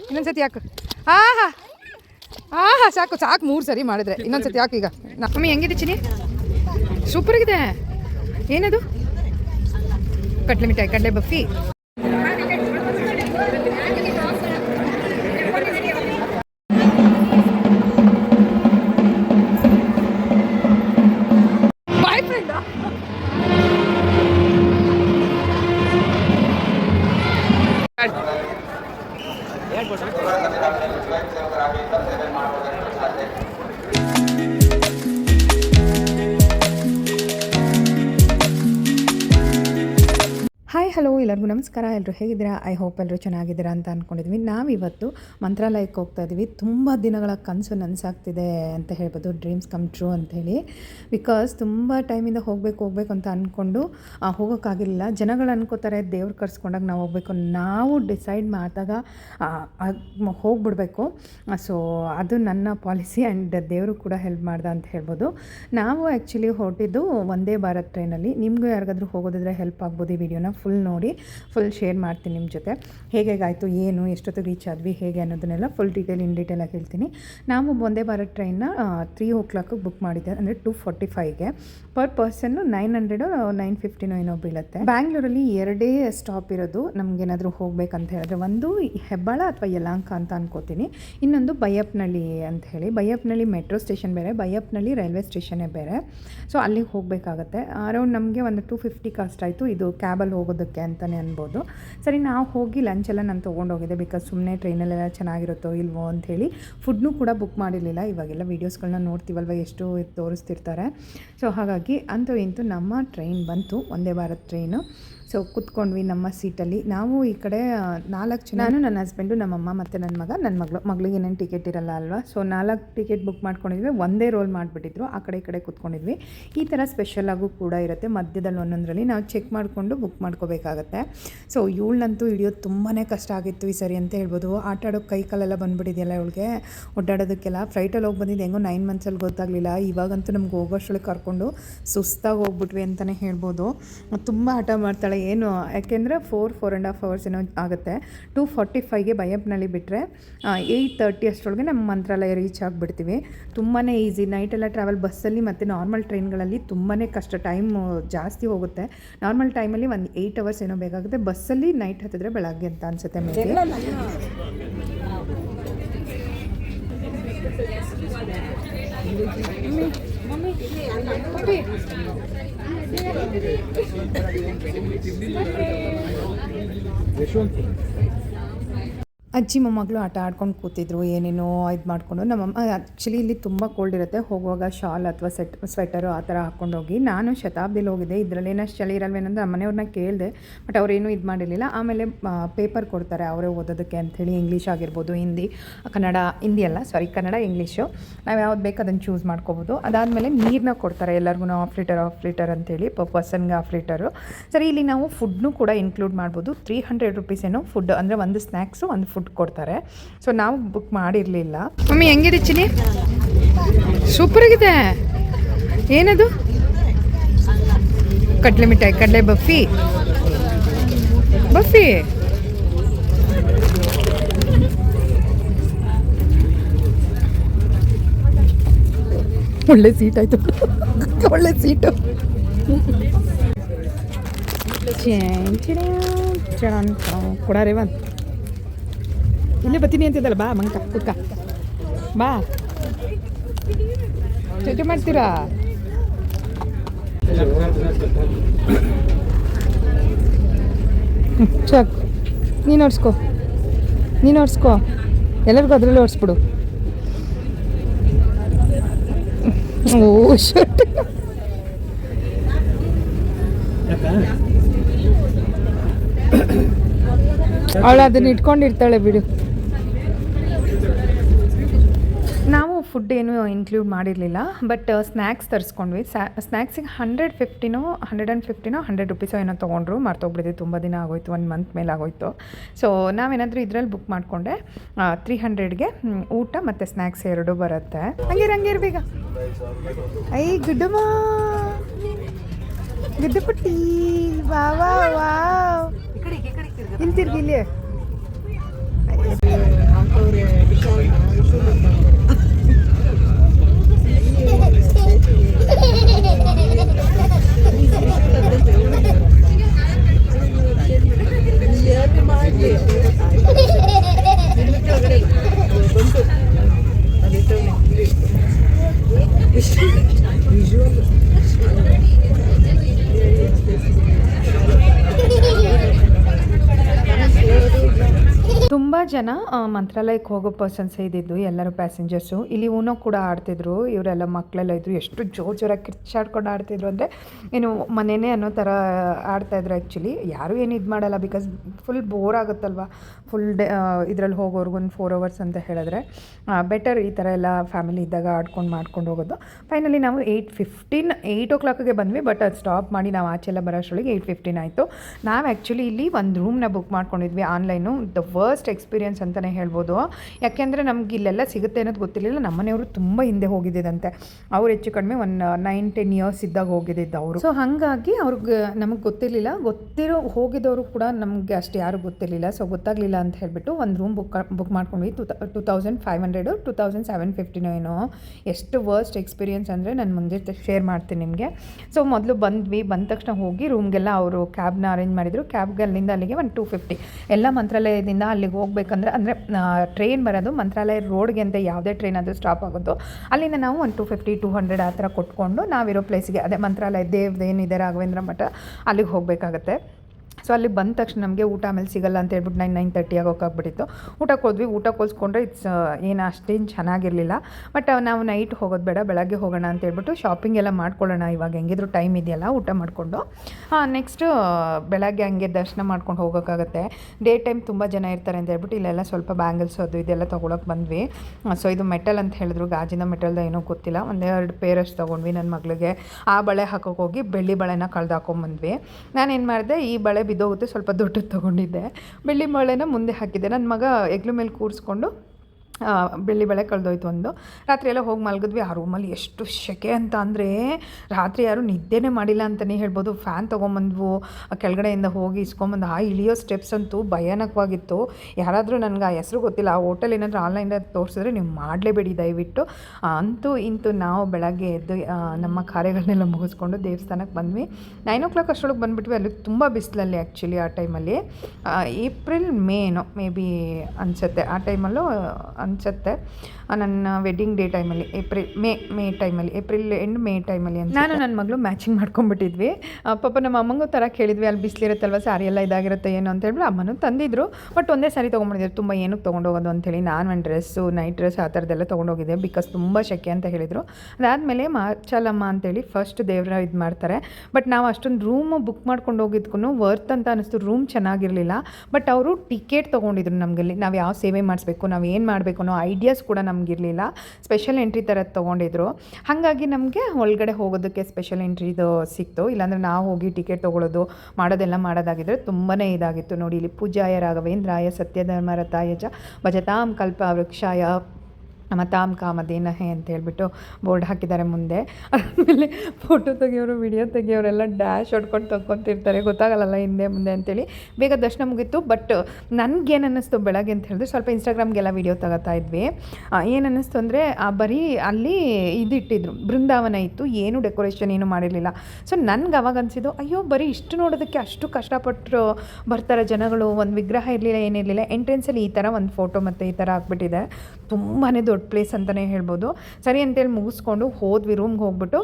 ಇನ್ನೊಂದ್ಸತಿ ಹಾ ಆಹಾ. ಆಹಾ, ಸಾಕು ಸಾಕು, ಮೂರು ಸರಿ ಮಾಡಿದ್ರೆ. ಇನ್ನೊಂದ್ಸತಿ ಯಾಕೆ ಈಗ. ನಮ್ಮಿ ಹೆಂಗಿದೆ ಚಿನಿ ಸೂಪರ್ ಆಗಿದೆ. ಏನದು? ಕಟ್ಲೆ ಮಿಠಾಯಿ, ಕಡಲೆ ಬಫಿ. ಎಲ್ಲರಿಗೂ ನಮಸ್ಕಾರ ಎಲ್ಲರೂ ಹೇಗಿದ್ದೀರಾ? ಐ ಹೋಪ್ ಎಲ್ಲರೂ ಚೆನ್ನಾಗಿದ್ದೀರಾ ಅಂತ ಅಂದ್ಕೊಂಡಿದ್ವಿ ನಾವಿವತ್ತು ಮಂತ್ರಾಲಯಕ್ಕೆ ಹೋಗ್ತಾ ಇದ್ದೀವಿ. ತುಂಬ ದಿನಗಳ ಕನಸು ನನಸಾಗ್ತಿದೆ ಅಂತ ಹೇಳ್ಬೋದು. ಡ್ರೀಮ್ಸ್ ಕಮ್ ಟ್ರೂ ಅಂಥೇಳಿ. ಬಿಕಾಸ್ ತುಂಬ ಟೈಮಿಂದ ಹೋಗಬೇಕು ಹೋಗಬೇಕು ಅಂತ ಅಂದ್ಕೊಂಡು ಹೋಗೋಕ್ಕಾಗಿಲ್ಲ. ಜನಗಳು ಅನ್ಕೋತಾರೆ, ದೇವ್ರು ಕರ್ಸ್ಕೊಂಡಾಗ ನಾವು ಹೋಗಬೇಕು. ನಾವು ಡಿಸೈಡ್ ಮಾಡಿದಾಗ ಹೋಗ್ಬಿಡ್ಬೇಕು. ಸೊ ಅದು ನನ್ನ ಪಾಲಿಸಿ ಆ್ಯಂಡ್ ದೇವರು ಕೂಡ ಹೆಲ್ಪ್ ಮಾಡ್ದ ಅಂತ ಹೇಳ್ಬೋದು. ನಾವು ಆ್ಯಕ್ಚುಲಿ ಹೊರಟಿದ್ದು ಒಂದೇ ಭಾರತ್ ಟ್ರೈನಲ್ಲಿ ನಿಮಗೂ ಯಾರಿಗಾದ್ರೂ ಹೋಗೋದಿದ್ರೆ ಹೆಲ್ಪ್ ಆಗ್ಬೋದು ಈ ವಿಡಿಯೋನ ಫುಲ್ ನೋಡಿ ಫುಲ್ ಶೇರ್ ಮಾಡ್ತೀನಿ ನಿಮ್ಮ ಜೊತೆ. ಹೇಗಾಯಿತು ಏನು, ಎಷ್ಟೊತ್ತಿಗೆ ರೀಚ್ ಆದ್ವಿ, ಹೇಗೆ ಅನ್ನೋದನ್ನೆಲ್ಲ ಫುಲ್ ಡೀಟೇಲ್ ಇನ್ ಡೀಟೇಲಾಗಿ ಹೇಳ್ತೀನಿ. ನಾವು ಒಂದೇ ಭಾರತ್ ಟ್ರೈನ್ನ ತ್ರೀ ಓ ಕ್ಲಾಕಿಗೆ ಬುಕ್ ಮಾಡಿದ್ದೆ, ಅಂದರೆ ಟು ಫಾರ್ಟಿ ಫೈವ್ಗೆ ಪರ್ ಪರ್ಸನ್ನು ನೈನ್ ಹಂಡ್ರೆಡು ನೈನ್ ಫಿಫ್ಟಿನೋ ಏನೋ ಬೀಳುತ್ತೆ. ಬ್ಯಾಂಗ್ಳೂರಲ್ಲಿ ಎರಡೇ ಸ್ಟಾಪ್ ಇರೋದು, ನಮಗೇನಾದರೂ ಹೋಗ್ಬೇಕಂತ ಹೇಳಿದ್ರೆ ಒಂದು ಹೆಬ್ಬಾಳ ಅಥವಾ ಯಲಾಂಕ ಅಂತ ಅನ್ಕೋತೀನಿ. ಇನ್ನೊಂದು ಬೈಯಪ್ನಳ್ಳಿ ಅಂತ ಹೇಳಿ. ಬೈಯಪ್ನಳ್ಳಿ ಮೆಟ್ರೋ ಸ್ಟೇಷನ್ ಬೇರೆ ಬೈಯಪ್ನಳ್ಳಿ ರೈಲ್ವೆ ಸ್ಟೇಷನ್ನೇ ಬೇರೆ. ಸೊ ಅಲ್ಲಿಗೆ ಹೋಗಬೇಕಾಗತ್ತೆ. ಅರೌಂಡ್ ನಮಗೆ ಒಂದು ಟೂ ಫಿಫ್ಟಿ ಕಾಸ್ಟ್ ಆಯಿತು. ಇದು ಕ್ಯಾಬಲ್ಲಿ ಹೋಗೋದಕ್ಕೆ ಅಂತಲೇ ಅನ್ಬೋದು. ಸರಿ, ನಾವು ಹೋಗಿ ಲಂಚ್ ಎಲ್ಲ ನಾನು ತೊಗೊಂಡೋಗಿದ್ದೆ ಬಿಕಾಸ್ ಸುಮ್ಮನೆ ಟ್ರೈನಲ್ಲೆಲ್ಲ ಚೆನ್ನಾಗಿರುತ್ತೋ ಇಲ್ವೋ ಅಂಥೇಳಿ ಫುಡ್ನೂ ಕೂಡ ಬುಕ್ ಮಾಡಿರಲಿಲ್ಲ. ಇವಾಗೆಲ್ಲ ವೀಡಿಯೋಸ್ಗಳನ್ನ ನೋಡ್ತೀವಲ್ವ, ಎಷ್ಟು ತೋರಿಸ್ತಿರ್ತಾರೆ. ಸೊ ಹಾಗಾಗಿ ಅಂತೂ ಇಂತೂ ನಮ್ಮ ಟ್ರೈನ್ ಬಂತು. ಒಂದೇ ಭಾರತ್ ಟ್ರೈನು ಸೊ ಕುತ್ಕೊಂಡ್ವಿ ನಮ್ಮ ಸೀಟಲ್ಲಿ ನಾವು ಈ ಕಡೆ ನಾಲ್ಕು ಜನ ನಾನು ನನ್ನ ಹಸ್ಬೆಂಡು ನಮ್ಮಮ್ಮ ಮತ್ತು ನನ್ನ ಮಗ. ನನ್ನ ಮಗಳು ಮಗಳಿಗೆ ಏನೇನು ಟಿಕೆಟ್ ಇರಲ್ಲ ಅಲ್ವಾ? ಸೊ ನಾಲ್ಕು ಟಿಕೆಟ್ ಬುಕ್ ಮಾಡ್ಕೊಂಡಿದ್ವಿ. ಒಂದೇ ರೋಲ್ ಮಾಡಿಬಿಟ್ಟಿದ್ರು. ಆ ಕಡೆ ಈ ಕಡೆ ಕುತ್ಕೊಂಡಿದ್ವಿ. ಈ ಥರ ಸ್ಪೆಷಲಾಗೂ ಕೂಡ ಇರುತ್ತೆ. ಮಧ್ಯದಲ್ಲಿ ಒಂದೊಂದರಲ್ಲಿ ನಾವು ಚೆಕ್ ಮಾಡಿಕೊಂಡು ಬುಕ್ ಮಾಡ್ಕೋಬೇಕಾಗತ್ತೆ. ಸೊ ಇವಳನ್ನಂತೂ ಹಿಡಿಯೋದು ತುಂಬಾ ಕಷ್ಟ ಆಗಿತ್ತು ಈ ಸರಿ ಅಂತ ಹೇಳ್ಬೋದು. ಆಟ ಆಡೋ ಕೈ ಕಾಲೆಲ್ಲ ಬಂದ್ಬಿಟ್ಟಿದೆಯಲ್ಲ ಇವಳಿಗೆ. ಓಡಾಡೋದಕ್ಕೆಲ್ಲ ಫ್ಲೈಟಲ್ಲಿ ಹೋಗಿ ಬಂದಿದ್ದು ಹೆಂಗೋ ನೈನ್ ಮಂತ್ಸಲ್ಲಿ ಗೊತ್ತಾಗಲಿಲ್ಲ. ಇವಾಗಂತೂ ನಮ್ಗೆ ಹೋಗೋಷ್ಟೊಳಗೆ ಕರ್ಕೊಂಡು ಸುಸ್ತಾಗಿ ಹೋಗ್ಬಿಟ್ವಿ ಅಂತಲೇ ಹೇಳ್ಬೋದು. ತುಂಬ ಆಟ ಮಾಡ್ತಾಳೆ. ಏನು, ಯಾಕೆಂದರೆ four four and half hours ಏನೋ ಆಗುತ್ತೆ. ಟೂ ಫಾರ್ಟಿ ಫೈವ್ಗೆ ಬೈಯಪ್ನಲ್ಲಿ ಬಿಟ್ಟರೆ ಏಯ್ಟ್ ತರ್ಟಿ ಅಷ್ಟರೊಳಗೆ ನಮ್ಮ ಮಂತ್ರಾಲಯ ರೀಚ್ ಆಗಿಬಿಡ್ತೀವಿ. ತುಂಬಾ ಈಸಿ ನೈಟೆಲ್ಲ ಟ್ರಾವೆಲ್ ಬಸ್ಸಲ್ಲಿ ಮತ್ತು ನಾರ್ಮಲ್ ಟ್ರೈನ್ಗಳಲ್ಲಿ ತುಂಬಾ ಕಷ್ಟ. ಟೈಮ್ ಜಾಸ್ತಿ ಹೋಗುತ್ತೆ. ನಾರ್ಮಲ್ ಟೈಮಲ್ಲಿ ಒಂದು ಏಯ್ಟ್ ಅವರ್ಸ್ ಏನೋ ಬೇಕಾಗುತ್ತೆ. ಬಸ್ಸಲ್ಲಿ ನೈಟ್ ಹತ್ತಿದ್ರೆ ಬೆಳಗ್ಗೆ ಅಂತ ಅನಿಸುತ್ತೆ ಮೇಲೆ ಅಜ್ಜಿ ಮೊಮ್ಮಗಳು ಆಟ ಆಡ್ಕೊಂಡು ಕೂತಿದ್ರು, ಏನೇನೋ ಇದು ಮಾಡಿಕೊಂಡು. ನಮ್ಮಮ್ಮ ಆ್ಯಕ್ಚುಲಿ ಇಲ್ಲಿ ತುಂಬ ಕೋಲ್ಡ್ ಇರುತ್ತೆ. ಹೋಗುವಾಗ ಶಾಲ್ ಅಥವಾ ಸೆಟ್ ಸ್ವೆಟರು ಆ ಥರ ಹಾಕ್ಕೊಂಡು ಹೋಗಿ ನಾನು ಶತಾಬ್ದಿಲಿ ಹೋಗಿದ್ದೆ. ಇದರಲ್ಲೇನೋ ಚಳಿ ಇರಲ್ವೇನಂದ್ರೆ ಮನೆಯವ್ರನ್ನ ಕೇಳಿದೆ ಬಟ್ ಅವರೇನು ಇದು ಮಾಡಿರಲಿಲ್ಲ. ಆಮೇಲೆ ಪೇಪರ್ ಕೊಡ್ತಾರೆ ಅವರೇ ಓದೋದಕ್ಕೆ ಅಂಥೇಳಿ ಇಂಗ್ಲೀಷ್ ಆಗಿರ್ಬೋದು, ಹಿಂದಿ, ಕನ್ನಡ, ಹಿಂದಿ ಅಲ್ಲ ಸಾರಿ ಕನ್ನಡ ಇಂಗ್ಲೀಷು ನಾವು ಯಾವ್ದು ಬೇಕು ಅದನ್ನು ಚೂಸ್ ಮಾಡ್ಕೋಬೋದು. ಅದಾದಮೇಲೆ ನೀರನ್ನ ಕೊಡ್ತಾರೆ ಎಲ್ಲರಿಗೂ ಆಫ್ ಲೀಟರ್ ಆಫ್ ಲೀಟರ್ ಅಂತೇಳಿ ಪರ್ ಪರ್ಸನ್ಗೆ ಆಫ್ ಲೀಟರು ಸರಿ, ಇಲ್ಲಿ ನಾವು ಫುಡ್ನು ಕೂಡ ಇನ್ಕ್ಲೂಡ್ ಮಾಡ್ಬೋದು. ತ್ರೀ ಹಂಡ್ರೆಡ್ ರುಪೀಸ್ ಏನೋ ಫುಡ್ ಅಂದರೆ ಒಂದು ಸ್ನ್ಯಾಕ್ಸು ಒಂದು ಫುಡ್ ಕೊಡ್ತಾರೆ. ಸೊ ನಾವು ಬುಕ್ ಮಾಡಿರಲಿಲ್ಲ. ಮಮ್ಮಿ ಹೆಂಗಿದೆ ಚಿನಿ ಸೂಪರ್ ಆಗಿದೆ ಏನದು? ಕಡಲೆ ಮಿಠಾಯಿ ಕಡಲೆ ಬಫಿ. ಬಫಿ. ಒಳ್ಳೆ ಸೀಟ್ ಆಯ್ತು. ಒಳ್ಳೆ ಸೀಟು ಕೊಡಾರೆ ಒಂದು ಇಲ್ಲೇ ಬರ್ತೀನಿ ಅಂತಿದ್ದಲ್ಲ ಬಾ ಮಂಕ ಕುಕ್ಕ ಬಾ ಚೇಚೆ ಮಾಡ್ತೀರಾ ಚಕ್ ನೀನು ಓಡಿಸ್ಕೊ ನೀನು ಓಡಿಸ್ಕೊ ಎಲ್ಲರಿಗೂ ಅದರಲ್ಲೇ ಓಡಿಸ್ಬಿಡು ಓ ಶರ್ಟ್ ಅವಳು ಅದನ್ನ ಇಟ್ಕೊಂಡಿರ್ತಾಳೆ ಬಿಡು ನಾವು ಫುಡ್ ಏನು ಇನ್ಕ್ಲೂಡ್ ಮಾಡಿರಲಿಲ್ಲ ಬಟ್ ಸ್ನ್ಯಾಕ್ಸ್ ತರಿಸ್ಕೊಂಡ್ವಿ. ಸ್ನ್ಯಾಕ್ಸಿಗೆ ಹಂಡ್ರೆಡ್ ಫಿಫ್ಟಿನೋ ಹಂಡ್ರೆಡ್ ಆ್ಯಂಡ್ ಫಿಫ್ಟಿನೋ ಹಂಡ್ರೆಡ್ ರುಪೀಸೋ ಏನೋ ತೊಗೊಂಡ್ರು. ಮರ್ತೋಗ್ಬಿಟ್ಟಿದೆ ತುಂಬ ದಿನ ಆಗೋಯ್ತು, ಒಂದು ಮಂತ್ ಮೇಲೆ ಆಗೋಯ್ತು. ಸೊ ನಾವೇನಾದರೂ ಇದ್ರಲ್ಲಿ ಬುಕ್ ಮಾಡಿಕೊಂಡೆ. ತ್ರೀ ಹಂಡ್ರೆಡ್ಗೆ ಊಟ ಮತ್ತು ಸ್ನ್ಯಾಕ್ಸ್ ಎರಡು ಬರುತ್ತೆ. ಹಂಗೆ ಹಂಗೆ ಬೇಗ. ಐ ಗುಡ್ಡಮ್ಮ ಗುಡ್ಡ ಪುಟ್ಟಿ. ವಾ ವಾ ವಾ. ಇಲ್ಲಿ ತಿರ್ಗಿ ಇಲ್ಲಿ みたいなこと言ってたよ。ಜನ ಮಂತ್ರಾಲಯಕ್ಕೆ ಹೋಗೋ ಪರ್ಸನ್ಸ್ ಇದ್ದಿದ್ದು, ಎಲ್ಲರೂ ಪ್ಯಾಸೆಂಜರ್ಸು ಇಲ್ಲಿ ಊನೋ ಕೂಡ ಆಡ್ತಿದ್ರು, ಇವರೆಲ್ಲ ಮಕ್ಕಳೆಲ್ಲ ಇದ್ದರು ಎಷ್ಟು ಜೋರು ಜೋರಾಗಿ ಕಿರ್ಚಾಡ್ಕೊಂಡು ಆಡ್ತಿದ್ರು ಅಂದರೆ, ಏನು ಮನೆಯೇ ಅನ್ನೋ ಥರ ಆಡ್ತಾಯಿದ್ರು ಆ್ಯಕ್ಚುಲಿ ಯಾರೂ ಏನು ಇದು ಮಾಡಲ್ಲ ಬಿಕಾಸ್ ಫುಲ್ ಬೋರ್ ಆಗುತ್ತಲ್ವ? ಫುಲ್ ಡೇ ಇದರಲ್ಲಿ ಹೋಗೋರ್ಗು ಒಂದು ಫೋರ್ ಅವರ್ಸ್ ಅಂತ ಹೇಳಿದ್ರೆ. ಬೆಟರ್ ಈ ಥರ ಎಲ್ಲ ಫ್ಯಾಮಿಲಿ ಇದ್ದಾಗ ಆಡ್ಕೊಂಡು ಮಾಡ್ಕೊಂಡು ಹೋಗೋದು. ಫೈನಲಿ ನಾವು ಏಯ್ಟ್ ಫಿಫ್ಟೀನ್ ಏಯ್ಟ್ ಓ ಕ್ಲಾಕಿಗೆ ಬಂದ್ವಿ ಬಟ್ ಅದು ಸ್ಟಾಪ್ ಮಾಡಿ ನಾವು ಆಚೆಲ್ಲ ಬರೋಷ್ಟರೊಳಗೆ ಏಯ್ಟ್ ಫಿಫ್ಟೀನ್ ಆಯಿತು. ನಾವು ಆ್ಯಕ್ಚುಲಿ ಇಲ್ಲಿ ಒಂದು ರೂಮ್ನ ಬುಕ್ ಮಾಡ್ಕೊಂಡಿದ್ವಿ ಆನ್ಲೈನು ದ ವರ್ಸ್ಟ್ ಎಕ್ಸ್ಪೀರಿಯನ್ಸ್ ಅಂತಲೇ ಹೇಳ್ಬೋದು. ಯಾಕೆಂದರೆ ನಮ್ಗೆ ಇಲ್ಲೆಲ್ಲ ಸಿಗುತ್ತೆ ಅನ್ನೋದು ಗೊತ್ತಿರಲಿಲ್ಲ. ನಮ್ಮನೆಯವರು ತುಂಬ ಹಿಂದೆ ಹೋಗಿದ್ದಿದಂತೆ ಅವ್ರು ಹೆಚ್ಚು ಕಡಿಮೆ ಒಂದು ನೈನ್ ಟೆನ್ ಇಯರ್ಸ್ ಇದ್ದಾಗ ಹೋಗಿದ್ದಿದ್ದು ಅವರು. ಸೊ ಹಾಗಾಗಿ ಅವ್ರಿಗೆ, ನಮಗೆ ಗೊತ್ತಿರಲಿಲ್ಲ. ಗೊತ್ತಿರೋ, ಹೋಗಿದ್ದವರು ಕೂಡ ನಮಗೆ ಅಷ್ಟು ಯಾರು ಗೊತ್ತಿರಲಿಲ್ಲ. ಸೊ ಗೊತ್ತಾಗಲಿಲ್ಲ ಅಂತ ಹೇಳಿಬಿಟ್ಟು ಒಂದು ರೂಮ್ ಬುಕ್ ಬುಕ್ ಮಾಡ್ಕೊಂಡ್ವಿ. Two two thousand five hundred two thousand seven ಫಿಫ್ಟಿನೋ ಏನೋ ಎಷ್ಟು ವರ್ಸ್ಟ್ ಎಕ್ಸ್ಪೀರಿಯನ್ಸ್ ಅಂದರೆ ನಾನು ಮುಂದೆ ಶೇರ್ ಮಾಡ್ತೀನಿ ನಿಮಗೆ. ಸೊ ಮೊದಲು ಬಂದ್ವಿ. ಬಂದ ತಕ್ಷಣ ಹೋಗಿ ರೂಮ್ಗೆಲ್ಲ ಅವರು ಕ್ಯಾಬ್ನ ಅರೇಂಜ್ ಮಾಡಿದರು. ಕ್ಯಾಬ್ಗೆ ಅಲ್ಲಿಂದ ಅಲ್ಲಿಗೆ ಒಂದು ಟೂ ಫಿಫ್ಟಿ ಎಲ್ಲ ಮಂತ್ರಾಲಯದಿಂದ ಅಲ್ಲಿಗೆ ಹೋಗ್ಬೇಕಂದ್ರೆ ಅಂದರೆ ಟ್ರೈನ್ ಬರೋದು ಮಂತ್ರಾಲಯ ರೋಡ್ಗೆ ಅಂತ ಯಾವುದೇ ಟ್ರೈನ್ ಅದು ಸ್ಟಾಪ್ ಆಗುತ್ತೋ, ಅಲ್ಲಿಂದ ನಾವು ಒಂದು ಟು ಫಿಫ್ಟಿ ಟು ಹಂಡ್ರೆಡ್ ಆ ಥರ ಕೊಟ್ಕೊಂಡು ನಾವಿರೋ ಪ್ಲೇಸಿಗೆ ಅದೇ ಮಂತ್ರಾಲಯ ದೇವ್ದು ಏನಿದೆ ರಾಘವೇಂದ್ರ ಮಠ, ಅಲ್ಲಿಗೆ ಹೋಗಬೇಕಾಗತ್ತೆ. ಸೊ ಅಲ್ಲಿ ಬಂದ ತಕ್ಷಣ ನಮಗೆ ಊಟ ಆಮೇಲೆ ಸಿಗಲ್ಲ ಅಂತ ಹೇಳ್ಬಿಟ್ಟು ನೈನ್ ನೈನ್ ತರ್ಟಿ ಆಗೋಕ್ಕಾಗ್ಬಿಟ್ಟಿತ್ತು ಊಟಕ್ಕೆ ಹೋದ್ವಿ, ಊಟ ಕೋಲ್ಸ್ಕೊಂಡ್ರೆ ಇಟ್ಸ್ ಏನು ಅಷ್ಟೇನು ಚೆನ್ನಾಗಿರಲಿಲ್ಲ. ಬಟ್ ನಾವು ನೈಟ್ ಹೋಗೋದು ಬೇಡ, ಬೆಳಗ್ಗೆ ಹೋಗೋಣ ಅಂತ ಹೇಳ್ಬಿಟ್ಟು ಶಾಪಿಂಗ್ ಎಲ್ಲ ಮಾಡ್ಕೊಳ್ಳೋಣ ಇವಾಗ ಹೆಂಗಿದ್ರು ಟೈಮ್ ಇದೆಯಲ್ಲ, ಊಟ ಮಾಡಿಕೊಂಡು. ಹಾಂ ನೆಕ್ಸ್ಟು ಬೆಳಗ್ಗೆ ಹಂಗೆ ದರ್ಶನ ಮಾಡ್ಕೊಂಡು ಹೋಗೋಕ್ಕಾಗತ್ತೆ. ಡೇ ಟೈಮ್ ತುಂಬ ಜನ ಇರ್ತಾರೆ ಅಂತ ಹೇಳ್ಬಿಟ್ಟು ಇಲ್ಲೆಲ್ಲ ಸ್ವಲ್ಪ ಬ್ಯಾಂಗಲ್ಸ್ ಅದು ಇದೆಲ್ಲ ತೊಗೊಳಕ್ಕೆ ಬಂದ್ವಿ. ಸೊ ಇದು ಮೆಟಲ್ ಅಂತ ಹೇಳಿದ್ರು ಗಾಜಿನ ಮೆಟಲ್ದ ಏನೋ ಗೊತ್ತಿಲ್ಲ. ಒಂದೆರಡು ಪೇರಷ್ಟು ತೊಗೊಂಡ್ವಿ ನನ್ನ ಮಗಳಿಗೆ. ಆ ಬಳೆ ಹಾಕೋಕೆ ಹೋಗಿ ಬೆಳ್ಳಿ ಬಳೆನ ಕಳ್ದು ಹಾಕೊಂಬಂದ್ವಿ. ನಾನೇನು ಮಾಡಿದೆ, ಈ ಬಳೆ ಬಿದ್ದೋಗುತ್ತೆ. ಸ್ವಲ್ಪ ದೊಡ್ಡದು ತೊಗೊಂಡಿದ್ದೆ. ಬೆಳ್ಳಿ ಮೊಳೆನ ಮುಂದೆ ಹಾಕಿದ್ದೆ. ನನ್ನ ಮಗ ಹೆಗ್ಲು ಮೇಲೆ ಕೂರಿಸ್ಕೊಂಡು ಬೆಳ್ಳಿ ಬೆಳೆ ಕಳೆದೋಯ್ತು ಒಂದು ರಾತ್ರಿ ಎಲ್ಲ ಹೋಗಿ ಮಲಗಿದ್ವಿ, ಆ ರೂಮಲ್ಲಿ ಎಷ್ಟು ಸೆಕೆ ಅಂತ ಅಂದರೆ, ರಾತ್ರಿ ಯಾರೂ ನಿದ್ದೆನೇ ಮಾಡಿಲ್ಲ ಅಂತಲೇ ಹೇಳ್ಬೋದು. ಫ್ಯಾನ್ ತೊಗೊಂಬಂದ್ವು, ಕೆಳಗಡೆಯಿಂದ ಹೋಗಿ ಇಸ್ಕೊಂಬಂದು, ಆ ಇಳಿಯೋ ಸ್ಟೆಪ್ಸ್ ಅಂತೂ ಭಯಾನಕವಾಗಿತ್ತು. ಯಾರಾದರೂ ನನಗೆ ಆ ಹೆಸರು ಗೊತ್ತಿಲ್ಲ, ಆ ಹೋಟೆಲ್ ಏನಾದರೂ ಆನ್ಲೈನಲ್ಲಿ ತೋರಿಸಿದ್ರೆ ನೀವು ಮಾಡಲೇಬೇಡಿ ದಯವಿಟ್ಟು. ಅಂತೂ ಇಂತೂ ನಾವು ಬೆಳಗ್ಗೆ ಎದ್ದು ನಮ್ಮ ಕಾರ್ಯಗಳನ್ನೆಲ್ಲ ಮುಗಿಸ್ಕೊಂಡು ದೇವಸ್ಥಾನಕ್ಕೆ ಬಂದ್ವಿ. ನೈನ್ ಓ ಕ್ಲಾಕ್ ಅಷ್ಟೊಳಗೆ ಬಂದುಬಿಟ್ವಿ, ಅಲ್ಲಿ ತುಂಬ ಬಿಸಿಲಲ್ಲಿ ಆ್ಯಕ್ಚುಲಿ ಆ ಟೈಮಲ್ಲಿ ಏಪ್ರಿಲ್ ಮೇನು ಮೇ ಬಿ ಅನಿಸುತ್ತೆ. ಆ ಟೈಮಲ್ಲೂ ಅನಿಸುತ್ತೆ. ನನ್ನ ವೆಡ್ಡಿಂಗ್ ಡೇ ಟೈಮಲ್ಲಿ ಏಪ್ರಿಲ್ ಮೇ ಮೇ ಟೈಮಲ್ಲಿ ಏಪ್ರಿಲ್ ಎಂಡ್ ಮೇ ಟೈಮಲ್ಲಿ ಅಂತ ನಾನು ನನ್ನ ಮಗಳು ಮ್ಯಾಚಿಂಗ್ ಮಾಡ್ಕೊಂಡ್ಬಿಟ್ಟಿದ್ವಿ. ಪಾಪ ನಮ್ಮ ಅಮ್ಮಂಗೂ ಥರ ಕೇಳಿದ್ವಿ, ಅಲ್ಲಿ ಬಿಸಿಲಿರುತ್ತಲ್ವ ಸಾರಿ ಎಲ್ಲ ಇದಾಗಿರುತ್ತೆ ಏನು ಅಂತ ಹೇಳ್ಬಿಟ್ಟು ಅಮ್ಮನೂ ತಂದಿದ್ರು. ಬಟ್ ಒಂದೇ ಸಾರಿ ತೊಗೊಂಡ್ಬಿಟ್ಟಿದ್ರು ತುಂಬ ಏನಕ್ಕೆ ತೊಗೊಂಡೋಗೋದು ಅಂತೇಳಿ ನಾನು ಒಂದು ಡ್ರೆಸ್ಸು ನೈಟ್ ಡ್ರೆಸ್ ಆ ಥರದ್ದೆಲ್ಲ ತೊಗೊಂಡೋಗಿದ್ದೆ ಬಿಕಾಸ್ ತುಂಬ ಶೆಕೆ ಅಂತ ಹೇಳಿದರು. ಅದಾದಮೇಲೆ ಮಾಚಲಮ್ಮ ಅಂತೇಳಿ ಫಸ್ಟ್ ದೇವರ ಇದು ಮಾಡ್ತಾರೆ. ಬಟ್ ನಾವು ಅಷ್ಟೊಂದು ರೂಮ್ ಬುಕ್ ಮಾಡ್ಕೊಂಡು ಹೋಗಿದ್ಕೂ ವರ್ತ್ ಅಂತ ಅನಿಸ್ತು ರೂಮ್ ಚೆನ್ನಾಗಿರಲಿಲ್ಲ. ಬಟ್ ಅವರು ಟಿಕೆಟ್ ತೊಗೊಂಡಿದ್ರು ನಮಗಲ್ಲಿ, ನಾವು ಯಾವ ಸೇವೆ ಮಾಡಿಸ್ಬೇಕು, ನಾವು ಏನು ಮಾಡಬೇಕು ಅನ್ನೋ ಐಡಿಯಾಸ್ ಕೂಡ ನಮಗಿರಲಿಲ್ಲ. ಸ್ಪೆಷಲ್ ಎಂಟ್ರಿ ಥರದ್ದು ತೊಗೊಂಡಿದ್ರು. ಹಾಗಾಗಿ ನಮಗೆ ಒಳಗಡೆ ಹೋಗೋದಕ್ಕೆ ಸ್ಪೆಷಲ್ ಎಂಟ್ರಿದು ಸಿಕ್ತು. ಇಲ್ಲಾಂದರೆ ನಾವು ಹೋಗಿ ಟಿಕೆಟ್ ತೊಗೊಳೋದು, ಮಾಡೋದೆಲ್ಲ ಮಾಡೋದಾಗಿದ್ರೆ ತುಂಬಾ ಇದಾಗಿತ್ತು. ನೋಡಿ ಇಲ್ಲಿ ಪೂಜಾಯ ರಾಘವೇಂದ್ರಾಯ ಸತ್ಯಧರ್ಮರತಾಯ ಚ ಭಜತಾಂ ಕಲ್ಪ ವೃಕ್ಷಾಯ ಮತಾಂ ಕಾಮಧೇನಹೆ ಅಂತ ಹೇಳ್ಬಿಟ್ಟು ಬೋರ್ಡ್ ಹಾಕಿದ್ದಾರೆ ಮುಂದೆ. ಆಮೇಲೆ ಫೋಟೋ ತೆಗಿಯೋರು ವಿಡಿಯೋ ತೆಗಿಯೋರೆಲ್ಲ ಡ್ಯಾಶ್ ಹೊಡ್ಕೊಂಡು ತಕ್ಕೊತಿರ್ತಾರೆ. ಗೊತ್ತಾಗಲ್ಲ ಹಿಂದೆ ಮುಂದೆ ಅಂತೇಳಿ. ಬೇಗ ದರ್ಶನ ಮುಗೀತು. ಬಟ್ ನನಗೇನು ಅನ್ನಿಸ್ತು ಬೆಳಗ್ಗೆ ಅಂತ ಹೇಳಿದ್ರೆ ಸ್ವಲ್ಪ ಇನ್ಸ್ಟಾಗ್ರಾಮ್ಗೆಲ್ಲ ವಿಡಿಯೋ ತಗೋತಾ ಇದ್ವಿ. ಏನು ಅನ್ನಿಸ್ತು ಅಂದರೆ ಬರೀ ಅಲ್ಲಿ ಇದಿಟ್ಟಿದ್ರು. ಬೃಂದಾವನ ಇತ್ತು. ಏನು ಡೆಕೋರೇಷನ್ ಏನು ಮಾಡಿರಲಿಲ್ಲ. ಸೊ ನನಗೆ ಅವಾಗ ಅನಿಸಿದ್ದು, ಅಯ್ಯೋ, ಬರೀ ಇಷ್ಟು ನೋಡೋದಕ್ಕೆ ಅಷ್ಟು ಕಷ್ಟಪಟ್ಟರು ಬರ್ತಾರೆ ಜನಗಳು. ಒಂದು ವಿಗ್ರಹ ಇರಲಿಲ್ಲ, ಏನಿರಲಿಲ್ಲ. ಎಂಟ್ರೆನ್ಸಲ್ಲಿ ಈ ಥರ ಒಂದು ಫೋಟೋ ಮತ್ತು ಈ ಥರ ಹಾಕ್ಬಿಟ್ಟಿದೆ. ತುಂಬಾ ದೊಡ್ಡ ಪ್ಲೇಸ್ ಅಂತಲೇ ಹೇಳ್ಬೋದು. ಸರಿ ಅಂತೇಳಿ ಮುಗಿಸ್ಕೊಂಡು ಹೋದ್ವಿ ರೂಮ್ಗೆ ಹೋಗ್ಬಿಟ್ಟು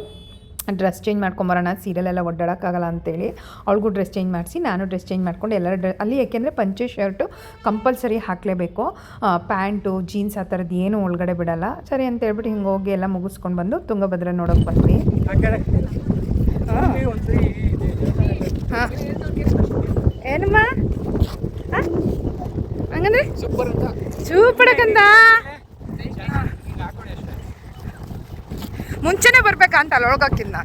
ಡ್ರೆಸ್ ಚೇಂಜ್ ಮಾಡ್ಕೊಂಬರೋಣ ಸೀರೆಲೆಲ್ಲ ಒಡ್ಡಾಡೋಕ್ಕಾಗಲ್ಲ ಅಂತೇಳಿ. ಅವಳಿಗೂ ಡ್ರೆಸ್ ಚೇಂಜ್ ಮಾಡಿಸಿ ನಾನು ಡ್ರೆಸ್ ಚೇಂಜ್ ಮಾಡ್ಕೊಂಡು ಎಲ್ಲರ ಡ್ರೆ ಅಲ್ಲಿ ಯಾಕೆಂದರೆ ಪಂಚೆ ಶರ್ಟು ಕಂಪಲ್ಸರಿ ಹಾಕಲೇಬೇಕು. ಪ್ಯಾಂಟು ಜೀನ್ಸ್ ಆ ಥರದ್ದು ಏನು ಒಳಗಡೆ ಬಿಡಲ್ಲ. ಸರಿ ಅಂತ ಹೇಳ್ಬಿಟ್ಟು ಹಿಂಗೆ ಹೋಗಿ ಎಲ್ಲ ಮುಗಿಸ್ಕೊಂಡು ಬಂದು ತುಂಗಭದ್ರ ನೋಡೋಕೆ ಬಂದ್ವಿ. ಹಾಂ. ಏನಮ್ಮ? ಹಂಗಂದ್ರೆ? ಸೂಪರ್ ಕಂದ. ಮುಂಚೆನೆ ಬರ್ಬೇಕಾ ಅಂತ ಅಲ್ಲಿ ಒಳಗಾಕಿಂದ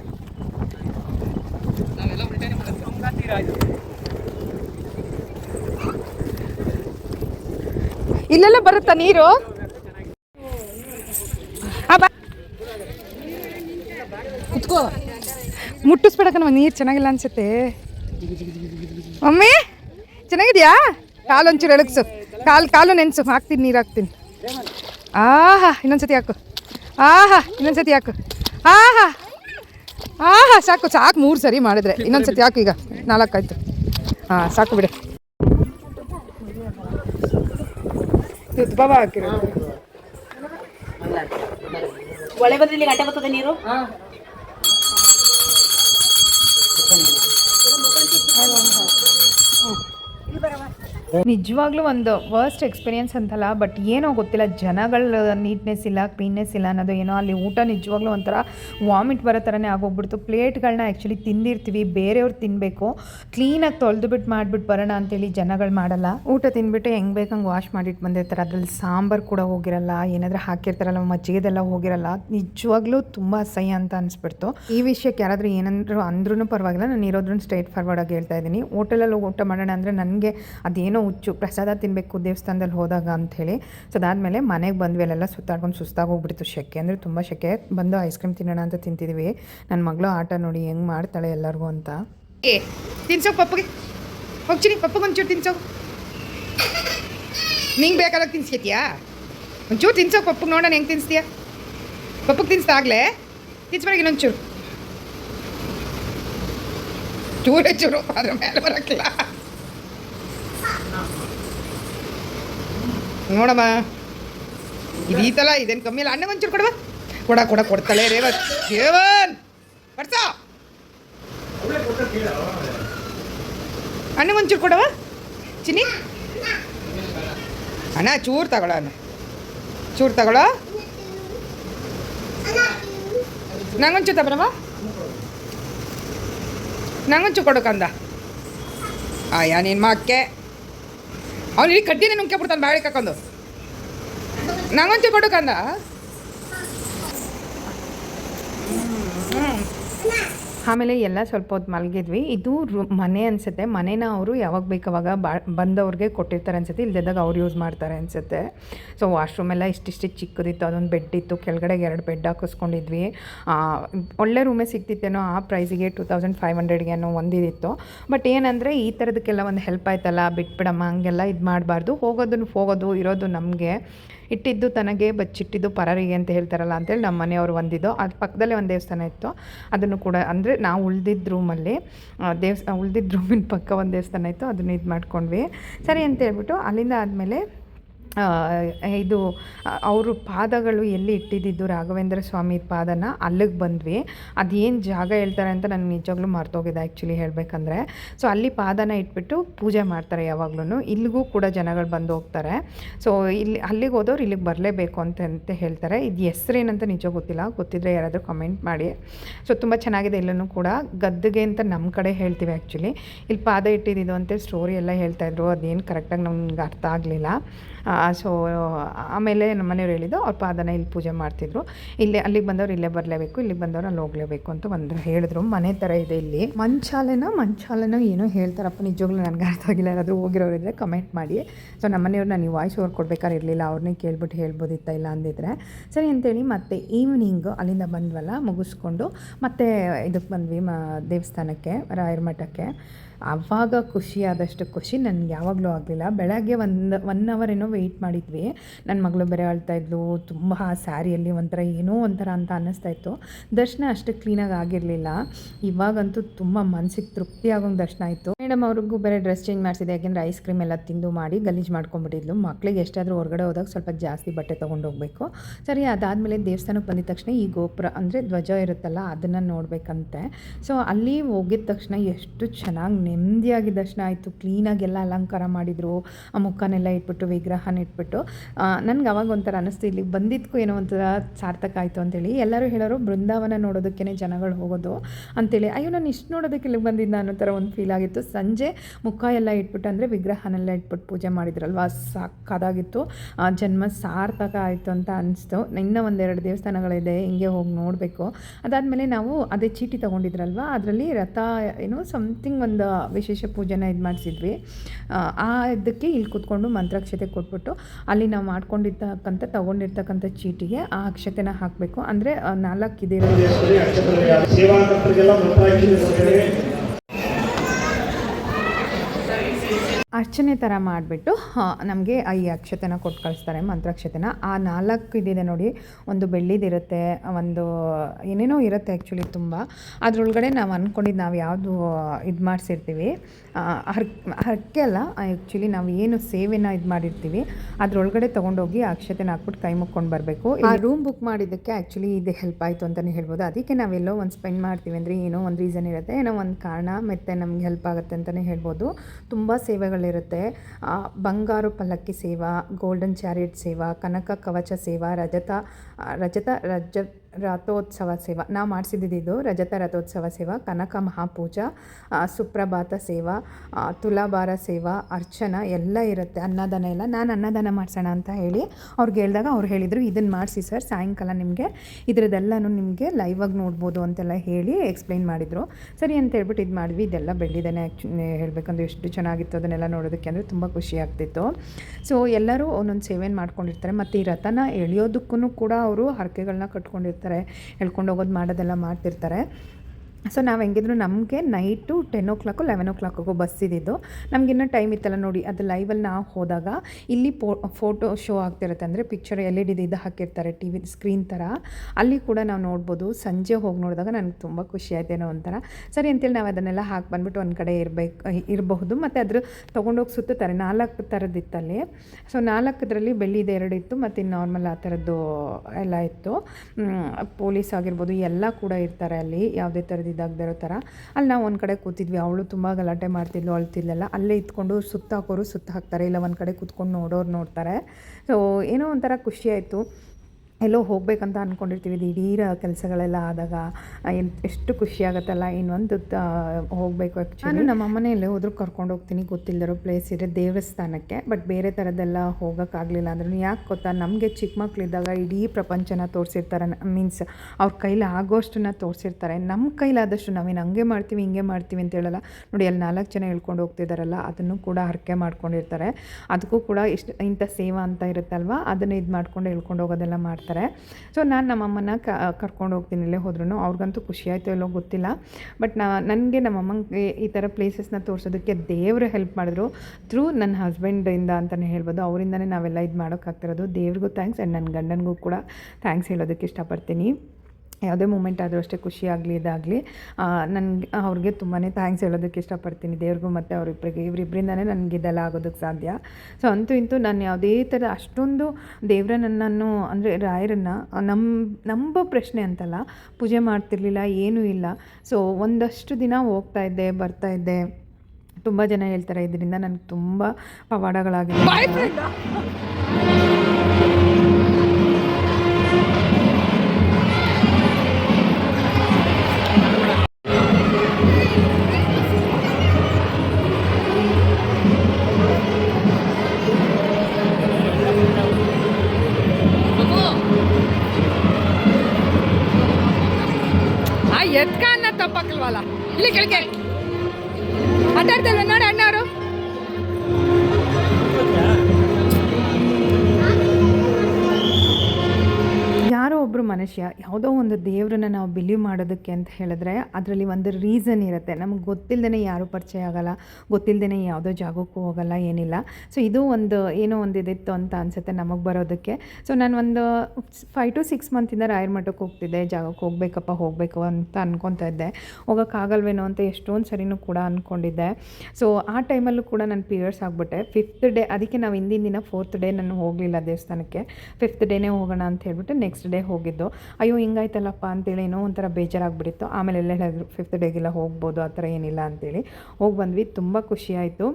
ಇಲ್ಲೆಲ್ಲ ಬರುತ್ತಾ ನೀರು? ಆ, ಬಾ. ಕುತ್ಕೋ. ಮುಟ್ಟಿಸ್ಬೇಡ ಕಣವ ನೀರು ಚೆನ್ನಾಗಿಲ್ಲ ಅನ್ಸುತ್ತೆ. ಮಮ್ಮಿ ಚೆನ್ನಾಗಿದ್ಯಾ? ಕಾಲು ಒಂಚೂರು ಎಳಗ್ಸು. ಕಾಲು ಕಾಲು ನೆನ್ಸು ಹಾಕ್ತೀನಿ ನೀರು ಹಾಕ್ತೀನಿ. ಆಹಾ ಇನ್ನೊಂದ್ಸತಿ ಹಾಕು. ಆಹಾ ಇನ್ನೊಂದ್ಸತಿ ಹಾಕು. ಆಹಾ. ಆಹಾ ಸಾಕು ಸಾಕು ಮೂರು ಸರಿ ಮಾಡಿದ್ರೆ. ಇನ್ನೊಂದ್ಸತಿ ಹಾಕು ಈಗ. ನಾಲ್ಕು ಆಯ್ತು ಹಾಂ ಸಾಕು ಬಿಡು. ಹಾಕಿರೋದು ಒಳ್ಳೆ ಗಂಟೆ ಬರ್ತದೆ ನೀರು? ನಿಜವಾಗ್ಲೂ ಒಂದು ವರ್ಸ್ಟ್ ಎಕ್ಸ್ಪೀರಿಯನ್ಸ್ ಅಂತಲ್ಲ ಬಟ್ ಏನೋ ಗೊತ್ತಿಲ್ಲ, ಜನಗಳ ನೀಟ್ನೆಸ್ ಇಲ್ಲ ಕ್ಲೀನ್ನೆಸ್ ಇಲ್ಲ ಅನ್ನೋದು ಏನೋ ಅಲ್ಲಿ ಊಟ ನಿಜವಾಗ್ಲೂ ಒಂಥರ ವಾಮಿಟ್ ಬರೋ ಥರನೇ ಆಗೋಗ್ಬಿಡ್ತು. ಪ್ಲೇಟ್ಗಳನ್ನ ಆ್ಯಕ್ಚುಲಿ ತಿಂದಿರ್ತೀವಿ, ಬೇರೆಯವ್ರು ತಿನ್ನಬೇಕು ಕ್ಲೀನಾಗಿ ತೊಳೆದು ಬಿಟ್ಟು ಮಾಡಿಬಿಟ್ಟು ಬರೋಣ ಅಂತೇಳಿ ಜನಗಳು ಮಾಡಲ್ಲ. ಊಟ ತಿಂದ್ಬಿಟ್ಟು ಹೆಂಗೆ ಬೇಕಂಗೆ ವಾಶ್ ಮಾಡಿಟ್ಟು ಬಂದಿರ್ತಾರೆ. ಅದ್ರಲ್ಲಿ ಸಾಂಬಾರು ಕೂಡ ಹೋಗಿರಲ್ಲ, ಏನಾದರೂ ಹಾಕಿರ್ತಾರಲ್ಲ, ಮಜ್ಜಿಗೆದೆಲ್ಲ ಹೋಗಿರಲ್ಲ. ನಿಜವಾಗ್ಲೂ ತುಂಬ ಅಸಹ್ಯ ಅಂತ ಅನಿಸ್ಬಿಡ್ತು. ಈ ವಿಷಯಕ್ಕೆ ಯಾರಾದರೂ ಏನಂದ್ರು ಅಂದ್ರೂ ಪರವಾಗಿಲ್ಲ. ನಾನು ಇರೋದ್ರೂ ಸ್ಟ್ರೈಟ್ ಫಾರ್ವರ್ಡ್ ಆಗಿ ಹೇಳ್ತಾ ಇದ್ದೀನಿ. ಹೋಟೆಲಲ್ಲಿ ಊಟ ಮಾಡೋಣ ಅಂದರೆ ನನಗೆ ಅದೇನೋ ಹುಚ್ಚು ಪ್ರಸಾದ ತಿನ್ನಬೇಕು ದೇವಸ್ಥಾನದಲ್ಲಿ ಹೋದಾಗ ಅಂಥೇಳಿ. ಸೊ ಅದಾದಮೇಲೆ ಮನೆಗೆ ಬಂದ್ವಿ, ಅಲ್ಲೆಲ್ಲ ಸುತ್ತಾಡ್ಕೊಂಡು ಸುಸ್ತಾಗಿ ಹೋಗ್ಬಿಡ್ತು ಶೆಕೆ. ಅಂದರೆ ತುಂಬ ಶೆಕೆ. ಬಂದು ಐಸ್ ಕ್ರೀಮ್ ತಿನ್ನೋಣ ಅಂತ ತಿಂತಿದ್ವಿ. ನನ್ನ ಮಗಳು ಆಟ ನೋಡಿ ಹೆಂಗೆ ಮಾಡ್ತಾಳೆ ಎಲ್ಲರಿಗೂ ಅಂತ. ಏ, ತಿನ್ಸೋ ಪಪ್ಪಗೆ. ಹೋಗ್ತೀನಿ ಪಪ್ಪಗೆ ಒಂಚೂರು ತಿನ್ಸೋ. ನಿಂಗೆ ಬೇಕಾದಾಗ ತಿನ್ಸ್ಕೈತಿಯಾ? ಒಂಚೂರು ತಿನ್ಸೋ ಪಪ್ಪಗೆ, ನೋಡೋಣ ಹೆಂಗೆ ತಿನ್ಸ್ತೀಯ. ಪಪ್ಪಗೆ ತಿನ್ಸ್ದಾಗಲೇ ತಿನ್ಸ್ಬಾರ ಇನ್ನೊಂಚೂರು. ಚೂರೇ ಚೂರು, ಅದ್ರ ಮೇಲೆ ಬರಕ್ಕಿಲ್ಲ. ನೋಡಮ್ಮ. ಇದು ಈ ತಲ, ಇದೇನು ಕಮ್ಮಿ ಇಲ್ಲ. ಅಣ್ಣ ಒಂಚೂರು ಕೊಡವ ಕೊಡ ಕೊಡ, ಕೊಡ್ತಾಳೆ ರೇವತ್. ದೇವನ್ ಬರ್ಸೋ. ಅಣ್ಣ ಒಂಚೂರು ಕೊಡವ ಚಿನ್ನಿ. ಅಣ್ಣ, ಚೂರು ತಗೊಳ ಅಣ್ಣ. ಚೂರು ತಗೊಳ. ನಂಗೊಂಚೂರು ತಗೊಳವ ನಂಗೊಂಚೂರು ಕೊಡೋಕಂದ ಆಯಾ ನಿನ್ನ ಮಕ್ಕೆ ಅವ್ನು ಇಡೀ ಕಡ್ಡಿನೇ ನುಂಕೆ ಬಿಡ್ತಾನೆ ಬಾಳೆ ಕೊಡು ಕಂದ. ಕೊಡೋಕಂದ ಆಮೇಲೆ ಎಲ್ಲ ಸ್ವಲ್ಪ ಹೊತ್ತು ಮಲಗಿದ್ವಿ. ಇದು ಮನೆ ಅನಿಸುತ್ತೆ. ಮನೇನ ಅವರು ಯಾವಾಗ ಬೇಕಾವಾಗ ಬಾ, ಬಂದವ್ರಿಗೆ ಕೊಟ್ಟಿರ್ತಾರೆ ಅನ್ಸುತ್ತೆ. ಇಲ್ಲದಾಗ ಅವ್ರು ಯೂಸ್ ಮಾಡ್ತಾರೆ ಅನಿಸುತ್ತೆ. ಸೊ ವಾಶ್ರೂಮ್ ಎಲ್ಲ ಇಷ್ಟಿಷ್ಟು ಚಿಕ್ಕದಿತ್ತು. ಅದೊಂದು ಬೆಡ್ ಇತ್ತು. ಕೆಳಗಡೆಗೆ ಎರಡು ಬೆಡ್ ಹಾಕಿಸ್ಕೊಂಡಿದ್ವಿ. ಒಳ್ಳೆ ರೂಮೇ ಸಿಗ್ತಿತ್ತೇನೋ ಆ ಪ್ರೈಸಿಗೆ ಟೂ ತೌಸಂಡ್ ಫೈವ್ ಹಂಡ್ರೆಡ್ಗೆ ಏನೋ ಒಂದಿದಿತ್ತು. ಬಟ್ ಏನಂದರೆ ಈ ಥರದಕ್ಕೆಲ್ಲ ಒಂದು ಹೆಲ್ಪ್ ಆಯ್ತಲ್ಲ. ಬಿಟ್ಬಿಡಮ್ಮ, ಹಂಗೆಲ್ಲ ಇದು ಮಾಡಬಾರ್ದು. ಹೋಗೋದನ್ನು, ಹೋಗೋದು, ಇರೋದು ನಮಗೆ. ಇಟ್ಟಿದ್ದು ತನಗೆ ಬಚ್ಚಿಟ್ಟಿದ್ದು ಪರರಿಗೆ ಅಂತ ಹೇಳ್ತಾರಲ್ಲ ಅಂತೇಳಿ ನಮ್ಮ ಮನೆಯವರು ಒಂದಿದ್ದು. ಅದು ಪಕ್ಕದಲ್ಲೇ ಒಂದು ದೇವಸ್ಥಾನ ಇತ್ತು. ಅದನ್ನು ಕೂಡ ಅಂದರೆ ನಾವು ಉಳ್ದಿದ್ದ ರೂಮಲ್ಲಿ ದೇವಸ್ಥಾನ ಉಳ್ದಿದ್ದ ರೂಮಿನ ಪಕ್ಕ ಒಂದು ದೇವಸ್ಥಾನ ಇತ್ತು. ಅದನ್ನು ಇದು ಮಾಡ್ಕೊಂಡ್ವಿ. ಸರಿ ಅಂತ ಹೇಳ್ಬಿಟ್ಟು ಅಲ್ಲಿಂದ ಆದಮೇಲೆ ಇದು ಅವರು ಪಾದಗಳು ಎಲ್ಲಿ ಇಟ್ಟಿದ್ದು ರಾಘವೇಂದ್ರ ಸ್ವಾಮಿ ಪಾದನ ಅಲ್ಲಿಗೆ ಬಂದ್ವಿ. ಅದೇನು ಜಾಗ ಹೇಳ್ತಾರೆ ಅಂತ ನನಗೆ ನಿಜವಾಗ್ಲೂ ಮರ್ತೋಗಿದೆ ಆ್ಯಕ್ಚುಲಿ ಹೇಳಬೇಕಂದ್ರೆ. ಸೊ, ಅಲ್ಲಿ ಪಾದನ ಇಟ್ಬಿಟ್ಟು ಪೂಜೆ ಮಾಡ್ತಾರೆ ಯಾವಾಗ್ಲೂ ಇಲ್ಲಿಗೂ ಕೂಡ ಜನಗಳು ಬಂದು ಹೋಗ್ತಾರೆ. ಸೊ, ಇಲ್ಲಿ, ಅಲ್ಲಿಗೆ ಹೋದವ್ರು ಇಲ್ಲಿಗೆ ಬರಲೇಬೇಕು ಅಂತ ಅಂತ ಹೇಳ್ತಾರೆ. ಇದು ಹೆಸ್ರೇನಂತ ನಿಜ ಗೊತ್ತಿಲ್ಲ. ಗೊತ್ತಿದ್ರೆ ಯಾರಾದರೂ ಕಮೆಂಟ್ ಮಾಡಿ. ಸೊ, ತುಂಬ ಚೆನ್ನಾಗಿದೆ ಇಲ್ಲೂ ಕೂಡ. ಗದ್ದಿಗೆ ಅಂತ ನಮ್ಮ ಕಡೆ ಹೇಳ್ತೀವಿ ಆ್ಯಕ್ಚುಲಿ ಇಲ್ಲಿ ಪಾದ ಇಟ್ಟಿದ್ದು ಅಂತ ಸ್ಟೋರಿ ಎಲ್ಲ ಹೇಳ್ತಾಯಿದ್ರು ಅದೇನು ಕರೆಕ್ಟಾಗಿ ನಮ್ಗೆ ಅರ್ಥ ಆಗಲಿಲ್ಲ. ಸೊ ಆಮೇಲೆ ನಮ್ಮ ಮನೆಯವ್ರು ಹೇಳಿದ್ದು, ಅವ್ರ ಪಾದನ ಇಲ್ಲಿ ಪೂಜೆ ಮಾಡ್ತಿದ್ರು. ಇಲ್ಲೇ, ಅಲ್ಲಿಗೆ ಬಂದವರು ಇಲ್ಲೇ ಬರಲೇಬೇಕು, ಇಲ್ಲಿಗೆ ಬಂದವರು ಅಲ್ಲಿ ಹೋಗಲೇಬೇಕು ಅಂತ ಒಂದು ಹೇಳಿದ್ರು. ಮನೆ ಥರ ಇದೆ ಇಲ್ಲಿ. ಮಂಚಾಲೆನ ಮಂಚಾಲೆನ ಏನೋ ಹೇಳ್ತಾರಪ್ಪ, ನಿಜವಾಗ್ಲೂ ನನಗೆ ಅರ್ಥ ಆಗಿಲ್ಲ. ಯಾರಾದರೂ ಹೋಗಿರೋರಿದ್ರೆ ಕಮೆಂಟ್ ಮಾಡಿ. ಸೊ ನಮ್ಮ ಮನೆಯವ್ರು ನಾನು ವಾಯ್ಸ್ ಓವರ್ ಕೊಡ್ಬೇಕಾದ್ರೆ ಇರಲಿಲ್ಲ, ಅವ್ರನ್ನೇ ಕೇಳ್ಬಿಟ್ಟು ಹೇಳ್ಬೋದಿತ್ತ ಇಲ್ಲ ಅಂದಿದ್ರೆ. ಸರಿ ಅಂತೇಳಿ ಮತ್ತೆ ಈವ್ನಿಂಗ್ ಅಲ್ಲಿಂದ ಬಂದ್ವಲ್ಲ, ಮುಗಿಸ್ಕೊಂಡು ಮತ್ತೆ ಇದಕ್ಕೆ ಬಂದ್ವಿ, ಮ, ದೇವಸ್ಥಾನಕ್ಕೆ, ರಾಯರ ಮಠಕ್ಕೆ. ಆವಾಗ ಖುಷಿಯಾದಷ್ಟು ಖುಷಿ. ನನಗೆ ಯಾವಾಗಲೂ ಆಗಲಿಲ್ಲ. ಬೆಳಗ್ಗೆ ಒಂದು ಒನ್ ಅವರ್ ಏನೋ ವೆಯ್ಟ್ ಮಾಡಿದ್ವಿ. ನನ್ನ ಮಗಳು ಬೇರೆ ಅಳ್ತಾ ಇದ್ಲು. ತುಂಬ ಆ ಸ್ಯಾರಿಯಲ್ಲಿ ಒಂಥರ ಏನೋ ಒಂಥರ ಅಂತ ಅನ್ನಿಸ್ತಾ ಇತ್ತು. ದರ್ಶನ ಅಷ್ಟು ಕ್ಲೀನಾಗಿ ಆಗಿರಲಿಲ್ಲ. ಇವಾಗಂತೂ ತುಂಬ ಮನಸ್ಸಿಗೆ ತೃಪ್ತಿ ಆಗೋಂಗೆ ದರ್ಶನ ಆಯಿತು. ಮೇಡಮ್ ಅವ್ರಿಗೂ ಬೇರೆ ಡ್ರೆಸ್ ಚೇಂಜ್ ಮಾಡಿಸಿದೆ. ಯಾಕೆಂದರೆ ಐಸ್ ಕ್ರೀಮ್ ಎಲ್ಲ ತಿಂದು ಮಾಡಿ ಗಲೀಜು ಮಾಡ್ಕೊಂಡ್ಬಿಟ್ಟಿದ್ಲು. ಮಕ್ಳಿಗೆ ಎಷ್ಟಾದರೂ ಹೊರಗಡೆ ಹೋದಾಗ ಸ್ವಲ್ಪ ಜಾಸ್ತಿ ಬಟ್ಟೆ ತೊಗೊಂಡು ಹೋಗಬೇಕು. ಸರಿ, ಅದಾದಮೇಲೆ ದೇವಸ್ಥಾನಕ್ಕೆ ಬಂದಿದ ತಕ್ಷಣ ಈ ಗೋಪುರ ಅಂದರೆ ಧ್ವಜ ಇರುತ್ತಲ್ಲ, ಅದನ್ನು ನೋಡಬೇಕಂತೆ. ಸೊ ಅಲ್ಲಿ ಹೋಗಿದ ತಕ್ಷಣ ಎಷ್ಟು ಚೆನ್ನಾಗಿ ನೆಮ್ಮದಿಯಾಗಿ ದರ್ಶನ ಆಯಿತು ಕ್ಲೀನಾಗಿ ಎಲ್ಲ ಅಲಂಕಾರ ಮಾಡಿದರು, ಆ ಮುಖನೆಲ್ಲ ಇಟ್ಬಿಟ್ಟು, ವಿಗ್ರಹನ ಇಟ್ಬಿಟ್ಟು. ನನಗೆ ಅವಾಗ ಒಂಥರ ಅನ್ನಿಸ್ತು ಇಲ್ಲಿಗೆ ಬಂದಿದ್ದಕ್ಕೂ ಏನೋ ಒಂಥರ ಸಾರ್ಥಕ ಆಯಿತು ಅಂತೇಳಿ. ಎಲ್ಲರೂ ಹೇಳೋರು, ಬೃಂದಾವನ ನೋಡೋದಕ್ಕೇ ಜನಗಳು ಹೋಗೋದು ಅಂತೇಳಿ. ಅಯ್ಯೋ, ನಾನು ಇಷ್ಟು ನೋಡೋದಕ್ಕೆ ಇಲ್ಲಿಗೆ ಬಂದಿದ್ದ ಅನ್ನೋ ಥರ ಒಂದು ಫೀಲ್ ಆಗಿತ್ತು. ಸಂಜೆ ಮುಖ ಎಲ್ಲ ಇಟ್ಬಿಟ್ಟು, ಅಂದರೆ ವಿಗ್ರಹನೆಲ್ಲ ಇಟ್ಬಿಟ್ಟು ಪೂಜೆ ಮಾಡಿದ್ರಲ್ವ, ಸಾಕಾದಾಗಿತ್ತು. ಆ, ಜನ್ಮ ಸಾರ್ಥಕ ಆಯಿತು ಅಂತ ಅನಿಸ್ತು. ಇನ್ನೂ ಒಂದೆರಡು ದೇವಸ್ಥಾನಗಳಿದೆ, ಹಿಂಗೆ ಹೋಗಿ ನೋಡಬೇಕು. ಅದಾದಮೇಲೆ ನಾವು ಅದೇ ಚೀಟಿ ತೊಗೊಂಡಿದ್ರಲ್ವ, ಅದರಲ್ಲಿ ರಥ ಏನು ಸಮಥಿಂಗ್ ಒಂದು ವಿಶೇಷ ಪೂಜೆನ ಇದು ಮಾಡಿಸಿದ್ವಿ. ಆ ಇದಕ್ಕೆ ಇಲ್ಲಿ ಕೂತ್ಕೊಂಡು ಮಂತ್ರಾಕ್ಷತೆ ಕೊಟ್ಬಿಟ್ಟು ಅಲ್ಲಿ ನಾವು ಮಾಡ್ಕೊಂಡಿರ್ತಕ್ಕಂಥ, ತೊಗೊಂಡಿರ್ತಕ್ಕಂಥ ಚೀಟಿಗೆ ಆ ಅಕ್ಷತೆನ ಹಾಕಬೇಕು. ಅಂದರೆ ನಾಲ್ಕು ಇದಿರೋ ಅರ್ಚನೆ ಥರ ಮಾಡಿಬಿಟ್ಟು ನಮಗೆ ಈ ಅಕ್ಷತೆನ ಕೊಟ್ಟು ಕಳಿಸ್ತಾರೆ ಮಂತ್ರಾಕ್ಷತೆನ. ಆ ನಾಲ್ಕು ಇದಿದೆ ನೋಡಿ ಒಂದು ಬೆಳ್ಳಿದಿರುತ್ತೆ ಒಂದು ಏನೇನೋ ಇರುತ್ತೆ ಆ್ಯಕ್ಚುಲಿ ತುಂಬ. ಅದರೊಳಗಡೆ ನಾವು ಅಂದ್ಕೊಂಡಿದ್ದು ನಾವು ಯಾವುದು ಇದು ಮಾಡಿಸಿರ್ತೀವಿ. ಹರ್ ಹರಕೆ ಅಲ್ಲ ಆ್ಯಕ್ಚುಲಿ ನಾವು ಏನು ಸೇವೆನ ಇದು ಮಾಡಿರ್ತೀವಿ. ಅದರೊಳಗಡೆ ತೊಗೊಂಡೋಗಿ ಅಕ್ಷತೆನ ಹಾಕ್ಬಿಟ್ಟು ಕೈ ಮುಕ್ಕೊಂಡು ಬರಬೇಕು. ಆ ರೂಮ್ ಬುಕ್ ಮಾಡಿದ್ದಕ್ಕೆ ಆ್ಯಕ್ಚುಲಿ ಇದು ಹೆಲ್ಪ್ ಆಯಿತು ಅಂತಲೇ ಹೇಳ್ಬೋದು. ಅದಕ್ಕೆ ನಾವೆಲ್ಲೋ ಒಂದು ಸ್ಪೆಂಡ್ ಮಾಡ್ತೀವಿ ಅಂದರೆ ಏನೋ ಒಂದು ರೀಸನ್ ಇರುತ್ತೆ ಏನೋ ಒಂದು ಕಾರಣ ಮತ್ತು ನಮ್ಗೆ ಹೆಲ್ಪ್ ಆಗುತ್ತೆ ಅಂತಲೇ ಹೇಳ್ಬೋದು. ತುಂಬ ಸೇವೆಗಳು ಸೇವೆಗಳಿರುತ್ತೆ ಬಂಗಾರು ಪಲ್ಲಕ್ಕಿ ಸೇವಾ ಗೋಲ್ಡನ್ ಚಾರಿಟ್ ಸೇವಾ ಕನಕ ಕವಚ ಸೇವಾ ರಜತ ರಜತ ರಜ ರಥೋತ್ಸವ ಸೇವಾ. ನಾವು ಮಾಡಿಸಿದ್ದು ರಜತ ರಥೋತ್ಸವ ಸೇವಾ, ಕನಕ ಮಹಾಪೂಜಾ ಸುಪ್ರಭಾತ ಸೇವಾ ತುಲಾಭಾರ ಸೇವಾ, ಅರ್ಚನಾ ಎಲ್ಲ ಇರುತ್ತೆ. ಅನ್ನದಾನ ಎಲ್ಲ ನಾನು ಅನ್ನದಾನ ಮಾಡಿಸೋಣ ಅಂತ ಹೇಳಿ ಅವ್ರಿಗೆ ಹೇಳಿದಾಗ ಅವ್ರು ಹೇಳಿದರು. ಇದನ್ನು ಮಾಡಿಸಿ ಸರ್, ಸಾಯಂಕಾಲ ನಿಮಗೆ ಇದ್ರದ್ದೆಲ್ಲನೂ ನಿಮಗೆ ಲೈವಾಗಿ ನೋಡ್ಬೋದು ಅಂತೆಲ್ಲ ಹೇಳಿ ಎಕ್ಸ್ಪ್ಲೈನ್ ಮಾಡಿದರು. ಸರಿ ಅಂತ ಹೇಳ್ಬಿಟ್ಟು ಇದು ಮಾಡಿದ್ವಿ. ಇದೆಲ್ಲ ಬೆಳ್ಳಿದಾನೆ ಆ್ಯಕ್ಚು ಹೇಳಬೇಕಂದ್ರೆ ಎಷ್ಟು ಚೆನ್ನಾಗಿತ್ತು ಅದನ್ನೆಲ್ಲ ನೋಡೋದಕ್ಕೆ ಅಂದರೆ ತುಂಬ ಖುಷಿ ಆಗ್ತಿತ್ತು. ಸೊ ಎಲ್ಲರೂ ಒಂದೊಂದು ಸೇವೆಯನ್ನು ಮಾಡ್ಕೊಂಡಿರ್ತಾರೆ. ಮತ್ತು ಈ ರಥನ ಎಳೆಯೋದಕ್ಕೂ ಕೂಡ ಅವರು ಹರಕೆಗಳನ್ನ ಕಟ್ಕೊಂಡಿರ್ತಾರೆ. ಎಳ್ಕೊಂಡು ಹೋಗೋದು ಮಾಡೋದೆಲ್ಲ ಮಾಡ್ತಿರ್ತಾರೆ. ಸೊ ನಾವು ಹೆಂಗಿದ್ರು ನಮಗೆ night ten o'clock eleven ಓ ಕ್ಲಾಕಿಗೂ ಬಸ್ ಇದ್ದಿದ್ದು. ನಮಗಿನ್ನೂ ಟೈಮ್ ಇತ್ತಲ್ಲ ನೋಡಿ, ಅದು ಲೈವಲ್ಲಿ ನಾವು ಹೋದಾಗ ಇಲ್ಲಿ ಪೋ ಫೋಟೋ ಶೋ ಆಗ್ತಿರುತ್ತೆ ಅಂದರೆ ಪಿಕ್ಚರ್ ಎಲ್ ಇ ಡಿದು ಇದು ಹಾಕಿರ್ತಾರೆ ಟಿ ವಿ ಸ್ಕ್ರೀನ್ ಥರ ಅಲ್ಲಿ ಕೂಡ ನಾವು ನೋಡ್ಬೋದು. ಸಂಜೆ ಹೋಗಿ ನೋಡಿದಾಗ ನನಗೆ ತುಂಬ ಖುಷಿ ಆಯ್ತೇನೋ ಒಂಥರ. ಸರಿ ಅಂತೇಳಿ ನಾವು ಅದನ್ನೆಲ್ಲ ಹಾಕಿ ಬಂದುಬಿಟ್ಟು ಒಂದು ಕಡೆ ಇರಬೇಕು ಇರಬಹುದು. ಮತ್ತು ಅದ್ರ ತೊಗೊಂಡೋಗಿ ಸುತ್ತುತ್ತಾರೆ, ನಾಲ್ಕು ಥರದ್ದಿತ್ತಲ್ಲಿ ಸೊ ನಾಲ್ಕದರಲ್ಲಿ ಬೆಳ್ಳಿದು ಎರಡು ಇತ್ತು, ಮತ್ತು ನಾರ್ಮಲ್ ಆ ಥರದ್ದು ಎಲ್ಲ ಇತ್ತು. ಪೊಲೀಸ್ ಆಗಿರ್ಬೋದು, ಎಲ್ಲ ಕೂಡ ಇರ್ತಾರೆ ಅಲ್ಲಿ. ಯಾವುದೇ ಥರದ್ದು ಇದಾಗದೇ ಇರೋ ಥರ. ಅಲ್ಲಿ ನಾವು ಒಂದು ಕಡೆ ಕೂತಿದ್ವಿ. ಅವಳು ತುಂಬ ಗಲಾಟೆ ಮಾಡ್ತಿದ್ಲು ಅಳ್ತಿಲ್ಲ ಅಲ್ಲೇ ಇತ್ಕೊಂಡು ಸುತ್ತಾಕೋರು ಸುತ್ತ ಹಾಕ್ತಾರೆ ಇಲ್ಲ, ಒಂದು ಕಡೆ ಕೂತ್ಕೊಂಡು ನೋಡೋರು ನೋಡ್ತಾರೆ. ಸೊ ಏನೋ ಒಂಥರ ಖುಷಿ ಆಯಿತು. ಎಲ್ಲೋ ಹೋಗಬೇಕಂತ ಅಂದ್ಕೊಂಡಿರ್ತೀವಿ ದಿಢೀರ ಕೆಲಸಗಳೆಲ್ಲ ಆದಾಗ ಏನು ಎಷ್ಟು ಖುಷಿ ಆಗುತ್ತಲ್ಲ ಇನ್ನೊಂದು ಹೋಗಬೇಕು ಆ್ಯಕ್ಚುಲಿ ನಾನು ನಮ್ಮ ಮನೆಯಲ್ಲೇ ಹೋದ್ರೂ ಕರ್ಕೊಂಡು ಹೋಗ್ತೀನಿ. ಗೊತ್ತಿಲ್ಲದಿರೋ ಪ್ಲೇಸ್ ಇದೆ ದೇವಸ್ಥಾನಕ್ಕೆ. ಬಟ್ ಬೇರೆ ಥರದ್ದೆಲ್ಲ ಹೋಗೋಕ್ಕಾಗಲಿಲ್ಲ ಅಂದ್ರೂ ಯಾಕೆ ಗೊತ್ತಾ? ನಮಗೆ ಚಿಕ್ಕ ಮಕ್ಕಳಿದ್ದಾಗ ಇಡೀ ಪ್ರಪಂಚನ ತೋರಿಸಿರ್ತಾರೆ. ಮೀನ್ಸ್ ಅವ್ರ ಕೈಲಿ ಆಗೋಷ್ಟನ್ನ ತೋರಿಸಿರ್ತಾರೆ. ನಮ್ಮ ಕೈಲಾದಷ್ಟು ನಾವೇನು ಹಂಗೆ ಮಾಡ್ತೀವಿ, ಹಿಂಗೆ ಮಾಡ್ತೀವಿ ಅಂತ ಹೇಳಲ್ಲ. ನೋಡಿ, ಅಲ್ಲಿ ನಾಲ್ಕು ಜನ ಹೇಳ್ಕೊಂಡು ಹೋಗ್ತಿದ್ದಾರಲ್ಲ ಅದನ್ನು ಕೂಡ ಹರಕೆ ಮಾಡ್ಕೊಂಡಿರ್ತಾರೆ. ಅದಕ್ಕೂ ಕೂಡ ಇಷ್ಟು ಇಂಥ ಸೇವಾ ಅಂತ ಇರುತ್ತಲ್ವ? ಅದನ್ನು ಇದು ಮಾಡ್ಕೊಂಡು ಹೇಳ್ಕೊಂಡು ಹೋಗೋದೆಲ್ಲ ಮಾಡ್ತಾರೆ. ಸೊ ನಾನು ನಮ್ಮಮ್ಮನ ಕರ್ಕೊಂಡು ಹೋಗ್ತೀನಿ ಇಲ್ಲೇ ಹೋದ್ರೂ ಅವ್ರಿಗಂತೂ ಖುಷಿ ಆಯಿತು ಎಲ್ಲೋ ಗೊತ್ತಿಲ್ಲ. ಬಟ್ ನಾ, ನನಗೆ ನಮ್ಮಮ್ಮಂಗೆ ಈ ಥರ ಪ್ಲೇಸಸ್ನ ತೋರಿಸೋದಕ್ಕೆ ದೇವರು ಹೆಲ್ಪ್ ಮಾಡಿದ್ರು. ಥ್ರೂ ನನ್ನ ಹಸ್ಬೆಂಡಿಂದ ಅಂತಲೇ ಹೇಳ್ಬೋದು. ಅವರಿಂದನೇ ನಾವೆಲ್ಲ ಇದು ಮಾಡೋಕ್ಕಾಗ್ತಿರೋದು. ದೇವ್ರಿಗೂ ಥ್ಯಾಂಕ್ಸ್ ಆ್ಯಂಡ್ ನನ್ನ ಗಂಡನಿಗೂ ಕೂಡ ಥ್ಯಾಂಕ್ಸ್ ಹೇಳೋದಕ್ಕೆ ಇಷ್ಟಪಡ್ತೀನಿ. ಯಾವುದೇ ಮೂಮೆಂಟ್ ಆದರೂ ಅಷ್ಟೇ ಖುಷಿ ಆಗಲಿ, ಇದಾಗಲಿ. ನನಗೆ ಅವ್ರಿಗೆ ತುಂಬಾ ಥ್ಯಾಂಕ್ಸ್ ಹೇಳೋದಕ್ಕೆ ಇಷ್ಟಪಡ್ತೀನಿ. ದೇವ್ರಿಗೂ ಮತ್ತು ಅವರಿಬ್ಬರಿಗೆ ಇವರಿಬ್ಬರಿಂದನೇ ನನಗೆ ಇದೆಲ್ಲ ಆಗೋದಕ್ಕೆ ಸಾಧ್ಯ. ಸೊ ಅಂತೂ ಇಂತೂ ನಾನು ಯಾವುದೇ ಥರ ಅಷ್ಟೊಂದು ದೇವ್ರ ನನ್ನನ್ನು, ಅಂದರೆ ರಾಯರನ್ನು ನಮ್ಮ ನಂಬೋ ಪ್ರಶ್ನೆ ಅಂತಲ್ಲ, ಪೂಜೆ ಮಾಡ್ತಿರ್ಲಿಲ್ಲ, ಏನೂ ಇಲ್ಲ. ಸೊ ಒಂದಷ್ಟು ದಿನ ಹೋಗ್ತಾ ಇದ್ದೆ, ಬರ್ತಾ ಇದ್ದೆ. ತುಂಬ ಜನ ಹೇಳ್ತಾರೆ, ಇದರಿಂದ ನನಗೆ ತುಂಬ ಪವಾಡಗಳಾಗಿದೆ ಮನುಷ್ಯ ಯಾವುದೋ ಒಂದು ದೇವರನ್ನ ನಾವು ಬಿಲೀವ್ ಮಾಡೋದಕ್ಕೆ ಅಂತ ಹೇಳಿದ್ರೆ ಅದರಲ್ಲಿ ಒಂದು ರೀಸನ್ ಇರುತ್ತೆ. ನಮಗೆ ಗೊತ್ತಿಲ್ಲದೇ ಯಾರೂ ಪರಿಚಯ ಆಗಲ್ಲ ಗೊತ್ತಿಲ್ಲದೇ ಯಾವುದೋ ಜಾಗಕ್ಕೂ ಹೋಗಲ್ಲ, ಏನಿಲ್ಲ. ಸೊ ಇದು ಒಂದು ಏನೋ ಒಂದು ಇದಿತ್ತು ಅಂತ ಅನಿಸುತ್ತೆ ನಮಗೆ ಬರೋದಕ್ಕೆ. ಸೊ ನಾನು ಒಂದು ಫೈವ್ ಟು ಸಿಕ್ಸ್ ಮಂತಿಂದ ರಾಯರ್ ಮಠಕ್ಕೆ ಹೋಗ್ತಿದ್ದೆ. ಜಾಗಕ್ಕೆ ಹೋಗಬೇಕಪ್ಪ, ಹೋಗಬೇಕು ಅಂತ ಅನ್ಕೊತಾ ಇದ್ದೆ. ಹೋಗೋಕ್ಕಾಗಲ್ವೇನೋ ಅಂತ ಎಷ್ಟೊಂದು ಸರಿನೂ ಕೂಡ ಅಂದ್ಕೊಂಡಿದ್ದೆ ಸೊ ಆ ಟೈಮಲ್ಲೂ ಕೂಡ ನಾನು ಪೀರಿಯಡ್ಸ್ ಆಗಿಬಿಟ್ಟೆ. ಫಿಫ್ತ್ ಡೇ ಅದಕ್ಕೆ ನಾವು ಹಿಂದಿನ ದಿನ ಫೋರ್ತ್ ಡೇ ನಾನು ಹೋಗಲಿಲ್ಲ ದೇವಸ್ಥಾನಕ್ಕೆ. ಫಿಫ್ತ್ ಡೇನೇ ಹೋಗೋಣ ಅಂತ ಹೇಳ್ಬಿಟ್ಟು ನೆಕ್ಸ್ಟ್ ಡೇ ಹೋಗಿದ್ದು. ಅಯ್ಯೋ, ಹಿಂಗಾಯ್ತಲ್ಲಪ್ಪ ಅಂತೇಳಿ ಏನೋ ಒಂಥರ ಬೇಜಾರಾಗ್ಬಿಟ್ಟಿತ್ತು. ಆಮೇಲೆ ಎಲ್ಲ ಹೇಳಿದ್ರು ಫಿಫ್ತ್ ಡೇಗೆಲ್ಲ ಹೋಗ್ಬೋದು, ಆ ಥರ ಏನಿಲ್ಲ ಅಂತೇಳಿ ಹೋಗಿ ಬಂದ್ವಿ. ತುಂಬ ಖುಷಿಯಾಯಿತು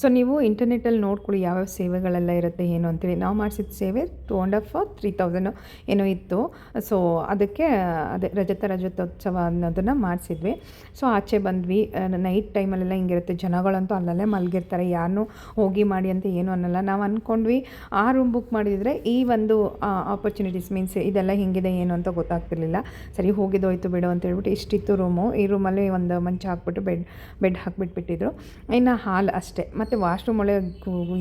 ಸೊ ನೀವು ಇಂಟರ್ನೆಟ್ಟಲ್ಲಿ ನೋಡ್ಕೊಳ್ಳಿ ಯಾವ್ಯಾವ ಸೇವೆಗಳೆಲ್ಲ ಇರುತ್ತೆ, ಏನು ಅಂತೇಳಿ. ನಾವು ಮಾಡಿಸಿದ ಸೇವೆ two and half three thousand ಏನೋ ಇತ್ತು. ಸೊ ಅದಕ್ಕೆ, ಅದೇ ರಜತ ರಜತೋತ್ಸವ ಅನ್ನೋದನ್ನು ಮಾಡಿಸಿದ್ವಿ. ಸೊ ಆಚೆ ಬಂದ್ವಿ. ನೈಟ್ ಟೈಮಲ್ಲೆಲ್ಲ ಹಿಂಗಿರುತ್ತೆ. ಜನಗಳಂತೂ ಅಲ್ಲಲ್ಲೇ ಮಲಗಿರ್ತಾರೆ. ಯಾರನ್ನೂ ಹೋಗಿ ಮಾಡಿ ಅಂತ ಏನು ಅನ್ನಲ್ಲ. ನಾವು ಅಂದ್ಕೊಂಡ್ವಿ ಆ ರೂಮ್ ಬುಕ್ ಮಾಡಿದರೆ ಈ ಒಂದು ಆಪರ್ಚುನಿಟೀಸ್ ಮೀನ್ಸ್ ಇದೆಲ್ಲ ಹಿಂಗಿದೆ, ಏನು ಅಂತ ಗೊತ್ತಾಗ್ತಿರ್ಲಿಲ್ಲ. ಸರಿ, ಹೋಗಿದ್ದೋಯ್ತು ಬಿಡು ಅಂತ ಹೇಳ್ಬಿಟ್ಟು ಇಷ್ಟಿತ್ತು ರೂಮು ಈ ರೂಮಲ್ಲಿ ಒಂದು ಮಂಚ ಹಾಕ್ಬಿಟ್ಟು ಬೆಡ್ ಬೆಡ್ ಹಾಕ್ಬಿಟ್ಬಿಟ್ಟಿದ್ರು. ಇನ್ನು ಹಾಲ್ ಅಷ್ಟೇ. ಮತ್ತು ವಾಶ್ರೂಮ್ ಒಳಗೆ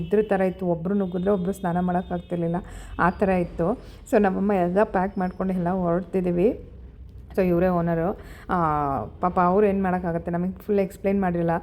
ಇದ್ರ ಥರ ಇತ್ತು. ಒಬ್ಬರು ನುಗ್ಗಿದ್ರೆ ಒಬ್ಬರು ಸ್ನಾನ ಮಾಡೋಕ್ಕಾಗ್ತಿರ್ಲಿಲ್ಲ ಆ ಥರ ಇತ್ತು. ಸೊ ನಮ್ಮಮ್ಮ ಎಲ್ಲ ಪ್ಯಾಕ್ ಮಾಡ್ಕೊಂಡು ಎಲ್ಲ ಹೊರಡ್ತಿದ್ದೀವಿ. ಸೊ ಇವರೇ ಓನರು ಪಾಪ ಅವ್ರು ಏನು ಮಾಡೋಕ್ಕಾಗತ್ತೆ? ನಮಗೆ ಫುಲ್ ಎಕ್ಸ್ಪ್ಲೈನ್ ಮಾಡಿರಲ್ಲ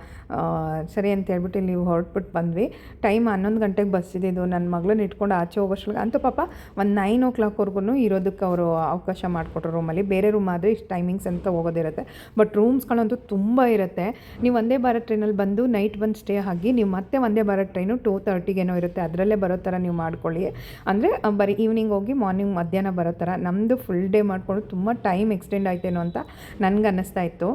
ಸರಿ ಅಂತ ಹೇಳ್ಬಿಟ್ಟು ಇಲ್ಲಿ ಹೊರಟ್ಬಿಟ್ಟು ಬಂದ್ವಿ. ಟೈಮ್ ಹನ್ನೊಂದು ಗಂಟೆಗೆ ಬಸ್ ಇದ್ದಿದ್ದು ನನ್ನ ಮಗಳನ್ನ ಇಟ್ಕೊಂಡು ಆಚೆ ಹೋಗೋಷ್ಟು ಅಂತೂ ಪಾಪ ಒಂದು ನೈನ್ ಓ ಕ್ಲಾಕ್ವರೆಗೂ ಇರೋದಕ್ಕೆ ಅವರು ಅವಕಾಶ ಮಾಡಿಕೊಟ್ರು ರೂಮಲ್ಲಿ ಬೇರೆ ರೂಮ್ ಆದರೆ ಇಷ್ಟು ಟೈಮಿಂಗ್ಸ್ ಅಂತ ಹೋಗೋದಿರುತ್ತೆ ಬಟ್ ರೂಮ್ಸ್ಗಳಂತೂ ತುಂಬ ಇರುತ್ತೆ. ನೀವು ಒಂದೇ ಭಾರತ್ ಟ್ರೈನಲ್ಲಿ ಬಂದು ನೈಟ್ ಬಂದು ಸ್ಟೇ ಆಗಿ ನೀವು ಮತ್ತೆ ಒಂದೇ ಭಾರತ್ ಟ್ರೈನು ಟೂ ತರ್ಟಿಗೇನೋ ಇರುತ್ತೆ. ಅದರಲ್ಲೇ ಬರೋ ಥರ ನೀವು ಮಾಡ್ಕೊಳ್ಳಿ. ಅಂದರೆ ಬರೀ ಈವ್ನಿಂಗ್ ಹೋಗಿ ಮಾರ್ನಿಂಗ್ ಮಧ್ಯಾಹ್ನ ಬರೋ ಥರ ನಮ್ಮದು ಫುಲ್ ಡೇ ಮಾಡಿಕೊಂಡು ತುಂಬ ಟೈಮ್ ಎಕ್ಸ್ಟೆಂಡ್ ಡಿಪೆಂಡ್ ಆಯ್ತೇನೋ ಅಂತ ನನಗೆ ಅನ್ನಿಸ್ತಾ ಇತ್ತು.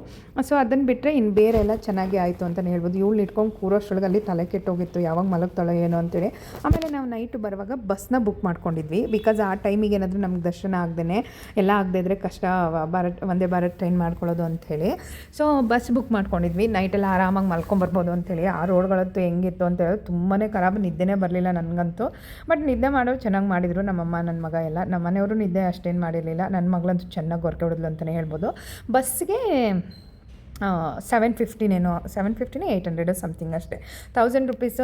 ಸೊ ಅದನ್ನು ಬಿಟ್ಟರೆ ಇನ್ನು ಬೇರೆ ಎಲ್ಲ ಚೆನ್ನಾಗಿ ಆಯಿತು ಅಂತಲೇ ಹೇಳ್ಬೋದು. ಇವಳು ಇಟ್ಕೊಂಡು ಕೂರೋಷ್ಟೊಳಗೆ ಅಲ್ಲಿ ತಲೆ ಕೆಟ್ಟೋಗಿತ್ತು. ಯಾವಾಗ ಮಲಗ್ತಾಳೋ ಏನೋ ಅಂತೇಳಿ. ಆಮೇಲೆ ನಾವು ನೈಟ್ ಬರುವಾಗ ಬಸ್ನ ಬುಕ್ ಮಾಡ್ಕೊಂಡಿದ್ವಿ. ಬಿಕಾಸ್ ಆ ಟೈಮಿಗೆ ಏನಾದರೂ ನಮ್ಗೆ ದರ್ಶನ ಆಗದೇ ಎಲ್ಲ ಆಗದೇ ಇದ್ರೆ ಕಷ್ಟ, ಭಾರತ್ ಒಂದೇ ಭಾರತ್ ಟ್ರೈನ್ ಮಾಡ್ಕೊಳ್ಳೋದು ಅಂಥೇಳಿ. ಸೊ ಬಸ್ ಬುಕ್ ಮಾಡ್ಕೊಂಡಿದ್ವಿ. ನೈಟೆಲ್ಲ ಆರಾಮಾಗಿ ಮಲ್ಕೊಂಬರ್ಬೋದು ಅಂತೇಳಿ ಆ ರೋಡ್ಗಳಂತೂ ಹೆಂಗಿತ್ತು ಅಂತ ಹೇಳಿ ತುಂಬಾ ಖರಾಬ್. ನಿದ್ದೆನೇ ಬರಲಿಲ್ಲ ನನಗಂತೂ. ಬಟ್ ನಿದ್ದೆ ಮಾಡೋರು ಚೆನ್ನಾಗಿ ಮಾಡಿದರು ನಮ್ಮಮ್ಮ ನನ್ನ ಮಗ ಎಲ್ಲ. ನಮ್ಮ ಮನೆಯವರು ನಿದ್ದೆ ಅಷ್ಟೇನು ಮಾಡಿರಲಿಲ್ಲ. ನನ್ನ ಮಗಳಂತೂ ಚೆನ್ನಾಗಿ ಗೊರಕೆ ಹೊಡೆದ್ಲು ಅಂತಲೇ ಹೇಳ್ಬೋದು. ಬಸ್ಸಿಗೆ ಸೆವೆನ್ ಫಿಫ್ಟಿನೇನೋ ಸೆವೆನ್ ಫಿಫ್ಟಿನೇ ಏಯ್ಟ್ ಹಂಡ್ರೆಡ್ ಸಮಥಿಂಗ್ ಅಷ್ಟೇ. Thousand rupees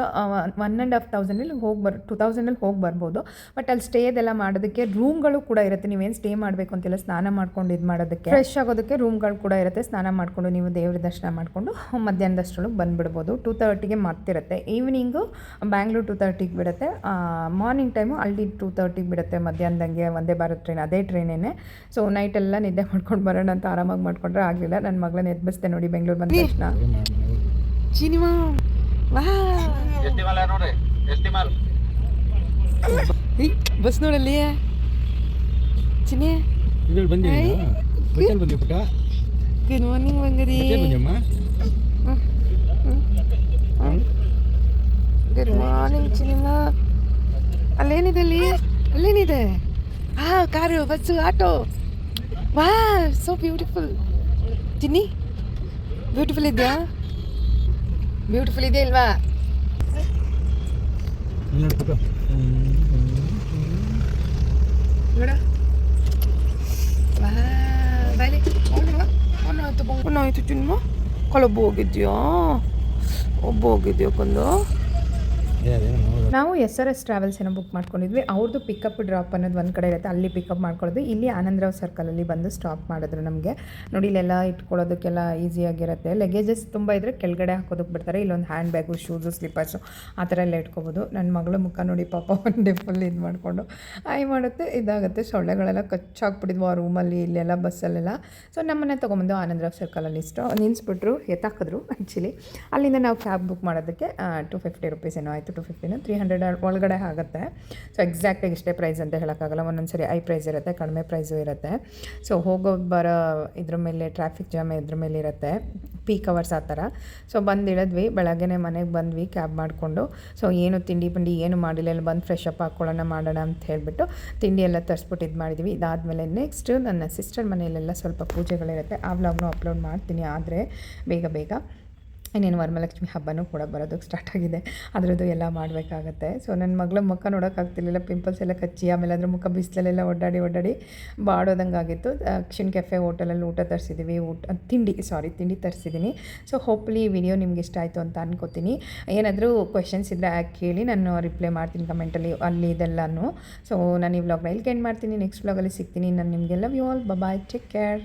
one and half ತೌಸಂಡಲ್ಲಿ ಹೋಗಿ ಬರ್ ಟು ತೌಸಂಡಲ್ಲಿ ಹೋಗಿ ಬರ್ಬೋದು. ಬಟ್ ಅಲ್ಲಿ ಸ್ಟೇದೆಲ್ಲ ಮಾಡೋದಕ್ಕೆ ರೂಮ್ಗಳು ಕೂಡ ಇರುತ್ತೆ. ನೀವೇನು ಸ್ಟೇ ಮಾಡಬೇಕು ಅಂತೆಲ್ಲ ಸ್ನಾನ ಮಾಡ್ಕೊಂಡು ಇದು ಮಾಡೋದಕ್ಕೆ. ಫ್ರೆಶ್ ಆಗೋದಕ್ಕೆ ರೂಮ್ಗಳು ಕೂಡ ಇರುತ್ತೆ. ಸ್ನಾನ ಮಾಡಿಕೊಂಡು ನೀವು ದೇವ್ರ ದರ್ಶನ ಮಾಡಿಕೊಂಡು ಮಧ್ಯಾಹ್ನದಷ್ಟರೊಳಗೆ ಬಂದುಬಿಡ್ಬೋದು. ಟೂ ತರ್ಟಿಗೆ ಮತ್ತಿರುತ್ತೆ. ಈವ್ನಿಂಗು ಬ್ಯಾಂಗ್ಳೂರ್ ಟೂ ತರ್ಟಿಗೆ ಬಿಡುತ್ತೆ. ಮಾರ್ನಿಂಗ್ ಟೈಮು ಅಲ್ಲಿ ಟೂ ತರ್ಟಿಗೆ ಬಿಡುತ್ತೆ. ಮಧ್ಯಾಹ್ನದಂಗೆ ಒಂದೇ ಭಾರತ್ ಟ್ರೈನ್ ಅದೇ ಟ್ರೈನೇನೆ ಸೊ ನೈಟೆಲ್ಲ ನಿದ್ದೆ ಮಾಡ್ಕೊಂಡು ಬರೋಣ ಅಂತ ಆರಾಮಾಗಿ ಮಾಡ್ಕೊಂಡ್ರೆ ಆಗಲಿಲ್ಲ. ನನ್ನ ಮಗಳನ್ನ ಎದ್ಬಿಸ್ದೆ ನೋಡಿ ಬೆಂಗಳೂರು ಬಂದ ತಕ್ಷಣ. ಸಿನಿಮಾ ವಾ ಎಸ್ಟಿಮಲ್ ನೋಡ್ರಿ ಎಸ್ಟಿಮಲ್ ಬಸ್ ನೋಡಲ್ಲಿ. ಚಿನಿ ಇದ್ರಲ್ಲಿ ಬಂದಿ ಬಚ್ಚಲ್ ಬಂದಿ ಪುಟ್ಟ? ಗುಡ್ ಮಾರ್ನಿಂಗ್ ಬಂಗರಿ ಗುಡ್ ಮಾರ್ನಿಂಗ್ ಚಿನಿಮಾ ಅಲ್ಲೇನಿದೆ ಅಲ್ಲಿ? ಅಲ್ಲೇನಿದೆ? ಹಾ ಕಾರು ಬಸ್ಸು ಆಟೋ. ವಾ ಸೋ ಬ್ಯೂಟಿಫುಲ್ ಚಿನ್ನಿ. ಬ್ಯೂಟಿಫುಲ್ ಇದೆಯಾ? ಬ್ಯೂಟಿಫುಲ್ ಇದೆಯಾ ಇಲ್ವಾ? ನೋಡಿ. ಕಳೊಬ್ಬ ಹೋಗಿದ್ಯಾ? ಒಬ್ಬ ಹೋಗಿದ್ಯೋ ನೋಡು ನಾವು ಎಸ್ ಆರ್ ಎಸ್ ಟ್ರಾವೆಲ್ಸ್ ಏನೋ ಬುಕ್ ಮಾಡ್ಕೊಂಡಿದ್ವಿ. ಅವ್ರದ್ದು ಪಿಕಪ್ ಡ್ರಾಪ್ ಅನ್ನೋದು ಒಂದು ಕಡೆ ಇರುತ್ತೆ. ಅಲ್ಲಿ ಪಿಕಪ್ ಮಾಡ್ಕೊಳ್ಳೋದು. ಇಲ್ಲಿ ಆನಂದರಾವ್ ಸರ್ಕಲಲ್ಲಿ ಬಂದು ಸ್ಟಾಪ್ ಮಾಡಿದ್ರು ನಮಗೆ. ನೋಡಿ, ಇಲ್ಲೆಲ್ಲ ಇಟ್ಕೊಳ್ಳೋದಕ್ಕೆಲ್ಲ ಈಸಿಯಾಗಿರುತ್ತೆ ಲಗೇಜಸ್ ತುಂಬ ಇದ್ದರೆ ಕೆಳಗಡೆ ಹಾಕೋದಕ್ಕೆ ಬಿಡ್ತಾರೆ. ಇಲ್ಲೊಂದು ಹ್ಯಾಂಡ್ ಬ್ಯಾಗು ಶೂಸು ಸ್ಲಿಪ್ಪರ್ಸು ಆ ಥರ ಎಲ್ಲ ಇಟ್ಕೋಬೋದು. ನನ್ನ ಮಗಳ ಮುಖ ನೋಡಿ ಪಾಪ ಡೇ ಫುಲ್ ಇದು ಮಾಡಿಕೊಂಡು ಆಯ್ ಮಾಡುತ್ತೆ. ಇದಾಗುತ್ತೆ. ಸೊಳ್ಳೆಗಳೆಲ್ಲ ಕಚ್ಚಾಕ್ಬಿಟ್ಟಿದ್ವು ಆ ರೂಮಲ್ಲಿ ಇಲ್ಲೆಲ್ಲ ಬಸ್ಸಲ್ಲೆಲ್ಲ ಸೊ ನಮ್ಮನ್ನ ತೊಗೊಂಬಂದು ಆನಂದರಾವ್ ಸರ್ಕಲಲ್ಲಿ ಇಷ್ಟು. ನಿಲ್ಲಿಸ್ಬಿಟ್ರು ಎತ್ತಾಕಿದ್ರು ಆ್ಯಕ್ಚುಲಿ ಅಲ್ಲಿಂದ ನಾವು ಕ್ಯಾಬ್ ಬುಕ್ ಮಾಡೋದಕ್ಕೆ ಟು ಫಿಫ್ಟಿ ರುಪೀಸ್ ಏನೋ ಆಯಿತು. ಟು ಫಿಫ್ಟಿನ ತ್ರೀ ಹಂಡ್ರೆಡ್ ಒಳಗಡೆ ಆಗುತ್ತೆ. ಸೊ ಎಕ್ಸಾಕ್ಟಾಗಿ ಇಷ್ಟೇ ಪ್ರೈಸ್ ಅಂತ ಹೇಳೋಕ್ಕಾಗಲ್ಲ. ಒಂದೊಂದು ಸರಿ ಐ ಪ್ರೈಸ್ ಇರುತ್ತೆ, ಕಡಿಮೆ ಪ್ರೈಸು ಇರುತ್ತೆ. ಸೊ ಹೋಗೋ ಬರೋ ಇದ್ರ ಮೇಲೆ ಟ್ರಾಫಿಕ್ ಜಾಮ್ ಇದ್ರ ಮೇಲೆ ಇರುತ್ತೆ. ಪೀಕ್ ಅವರ್ಸ್ ಆ ಥರ. ಸೊ ಬಂದು ಇಳಿದ್ವಿ ಬೆಳಗ್ಗೆ ಮನೆಗೆ ಬಂದ್ವಿ ಕ್ಯಾಬ್ ಮಾಡಿಕೊಂಡು. ಸೊ ಏನು ತಿಂಡಿ ಪಿಂಡಿ ಏನು ಮಾಡಿಲ್ಲ. ಇಲ್ಲಿ ಬಂದು ಫ್ರೆಶ್ ಅಪ್ ಹಾಕ್ಕೊಳ್ಳೋಣ ಮಾಡೋಣ ಅಂತ ಹೇಳಿಬಿಟ್ಟು ತಿಂಡಿ ಎಲ್ಲ ತರಿಸ್ಬಿಟ್ಟು ಇದು ಮಾಡಿದ್ವಿ. ಇದಾದಮೇಲೆ ನೆಕ್ಸ್ಟ್ ನನ್ನ ಸಿಸ್ಟರ್ ಮನೆಯಲ್ಲೆಲ್ಲ ಸ್ವಲ್ಪ ಪೂಜೆಗಳಿರುತ್ತೆ. ಆ ವ್ಲಾಗ್ನು ಅಪ್ಲೋಡ್ ಮಾಡ್ತೀನಿ ಆದರೆ ಬೇಗ ಬೇಗ. ಇನ್ನೇನು ವರಮಹಾಲಕ್ಷ್ಮಿ ಹಬ್ಬನೂ ಕೂಡ ಬರೋದಕ್ಕೆ ಸ್ಟಾರ್ಟ್ ಆಗಿದೆ. ಅದರದ್ದು ಎಲ್ಲ ಮಾಡಬೇಕಾಗತ್ತೆ. ಸೊ ನನ್ನ ಮಗಳ ಮುಖ ನೋಡೋಕ್ಕಾಗ್ತಿರ್ಲಿಲ್ಲ ಪಿಂಪಲ್ಸ್ ಎಲ್ಲ ಕಚ್ಚಿ, ಆಮೇಲೆ ಅದ್ರ ಮುಖ ಬಿಸಿಲಲ್ಲೆಲ್ಲ ಒಡ್ಡಾಡಿ ಒಡ್ಡಾಡಿ ಬಾಡೋದಂಗಾಗಿತ್ತು. ಅಕ್ಷಿನ್ ಕೆಫೆ ಹೋಟೆಲಲ್ಲಿ ಊಟ ತರಿಸಿದ್ದೀವಿ ಊಟ ತಿಂಡಿ ಸಾರಿ ತಿಂಡಿ ತರಿಸಿದ್ದೀನಿ ಸೊ ಹೋಪ್ಲಿ ವಿಡಿಯೋ ನಿಮ್ಗೆ ಇಷ್ಟ ಆಯಿತು ಅಂತ ಅನ್ಕೋತೀನಿ. ಏನಾದರೂ ಕ್ವೆಶನ್ಸ್ ಇದ್ದರೆ ಕೇಳಿ, ನಾನು ರಿಪ್ಲೈ ಮಾಡ್ತೀನಿ ಕಮೆಂಟಲ್ಲಿ ಅಲ್ಲಿ ಇದೆಲ್ಲನೂ. ಸೊ ನಾನು ಈ ವ್ಲಾಗ್ನ ಇಲ್ಲಿ ಎಂಡ್ ಮಾಡ್ತೀನಿ. ನೆಕ್ಸ್ಟ್ ವ್ಲಾಗಲ್ಲಿ ಸಿಗ್ತೀನಿ. ನಾನು ನಿಮಗೆಲ್ಲ you all bye take care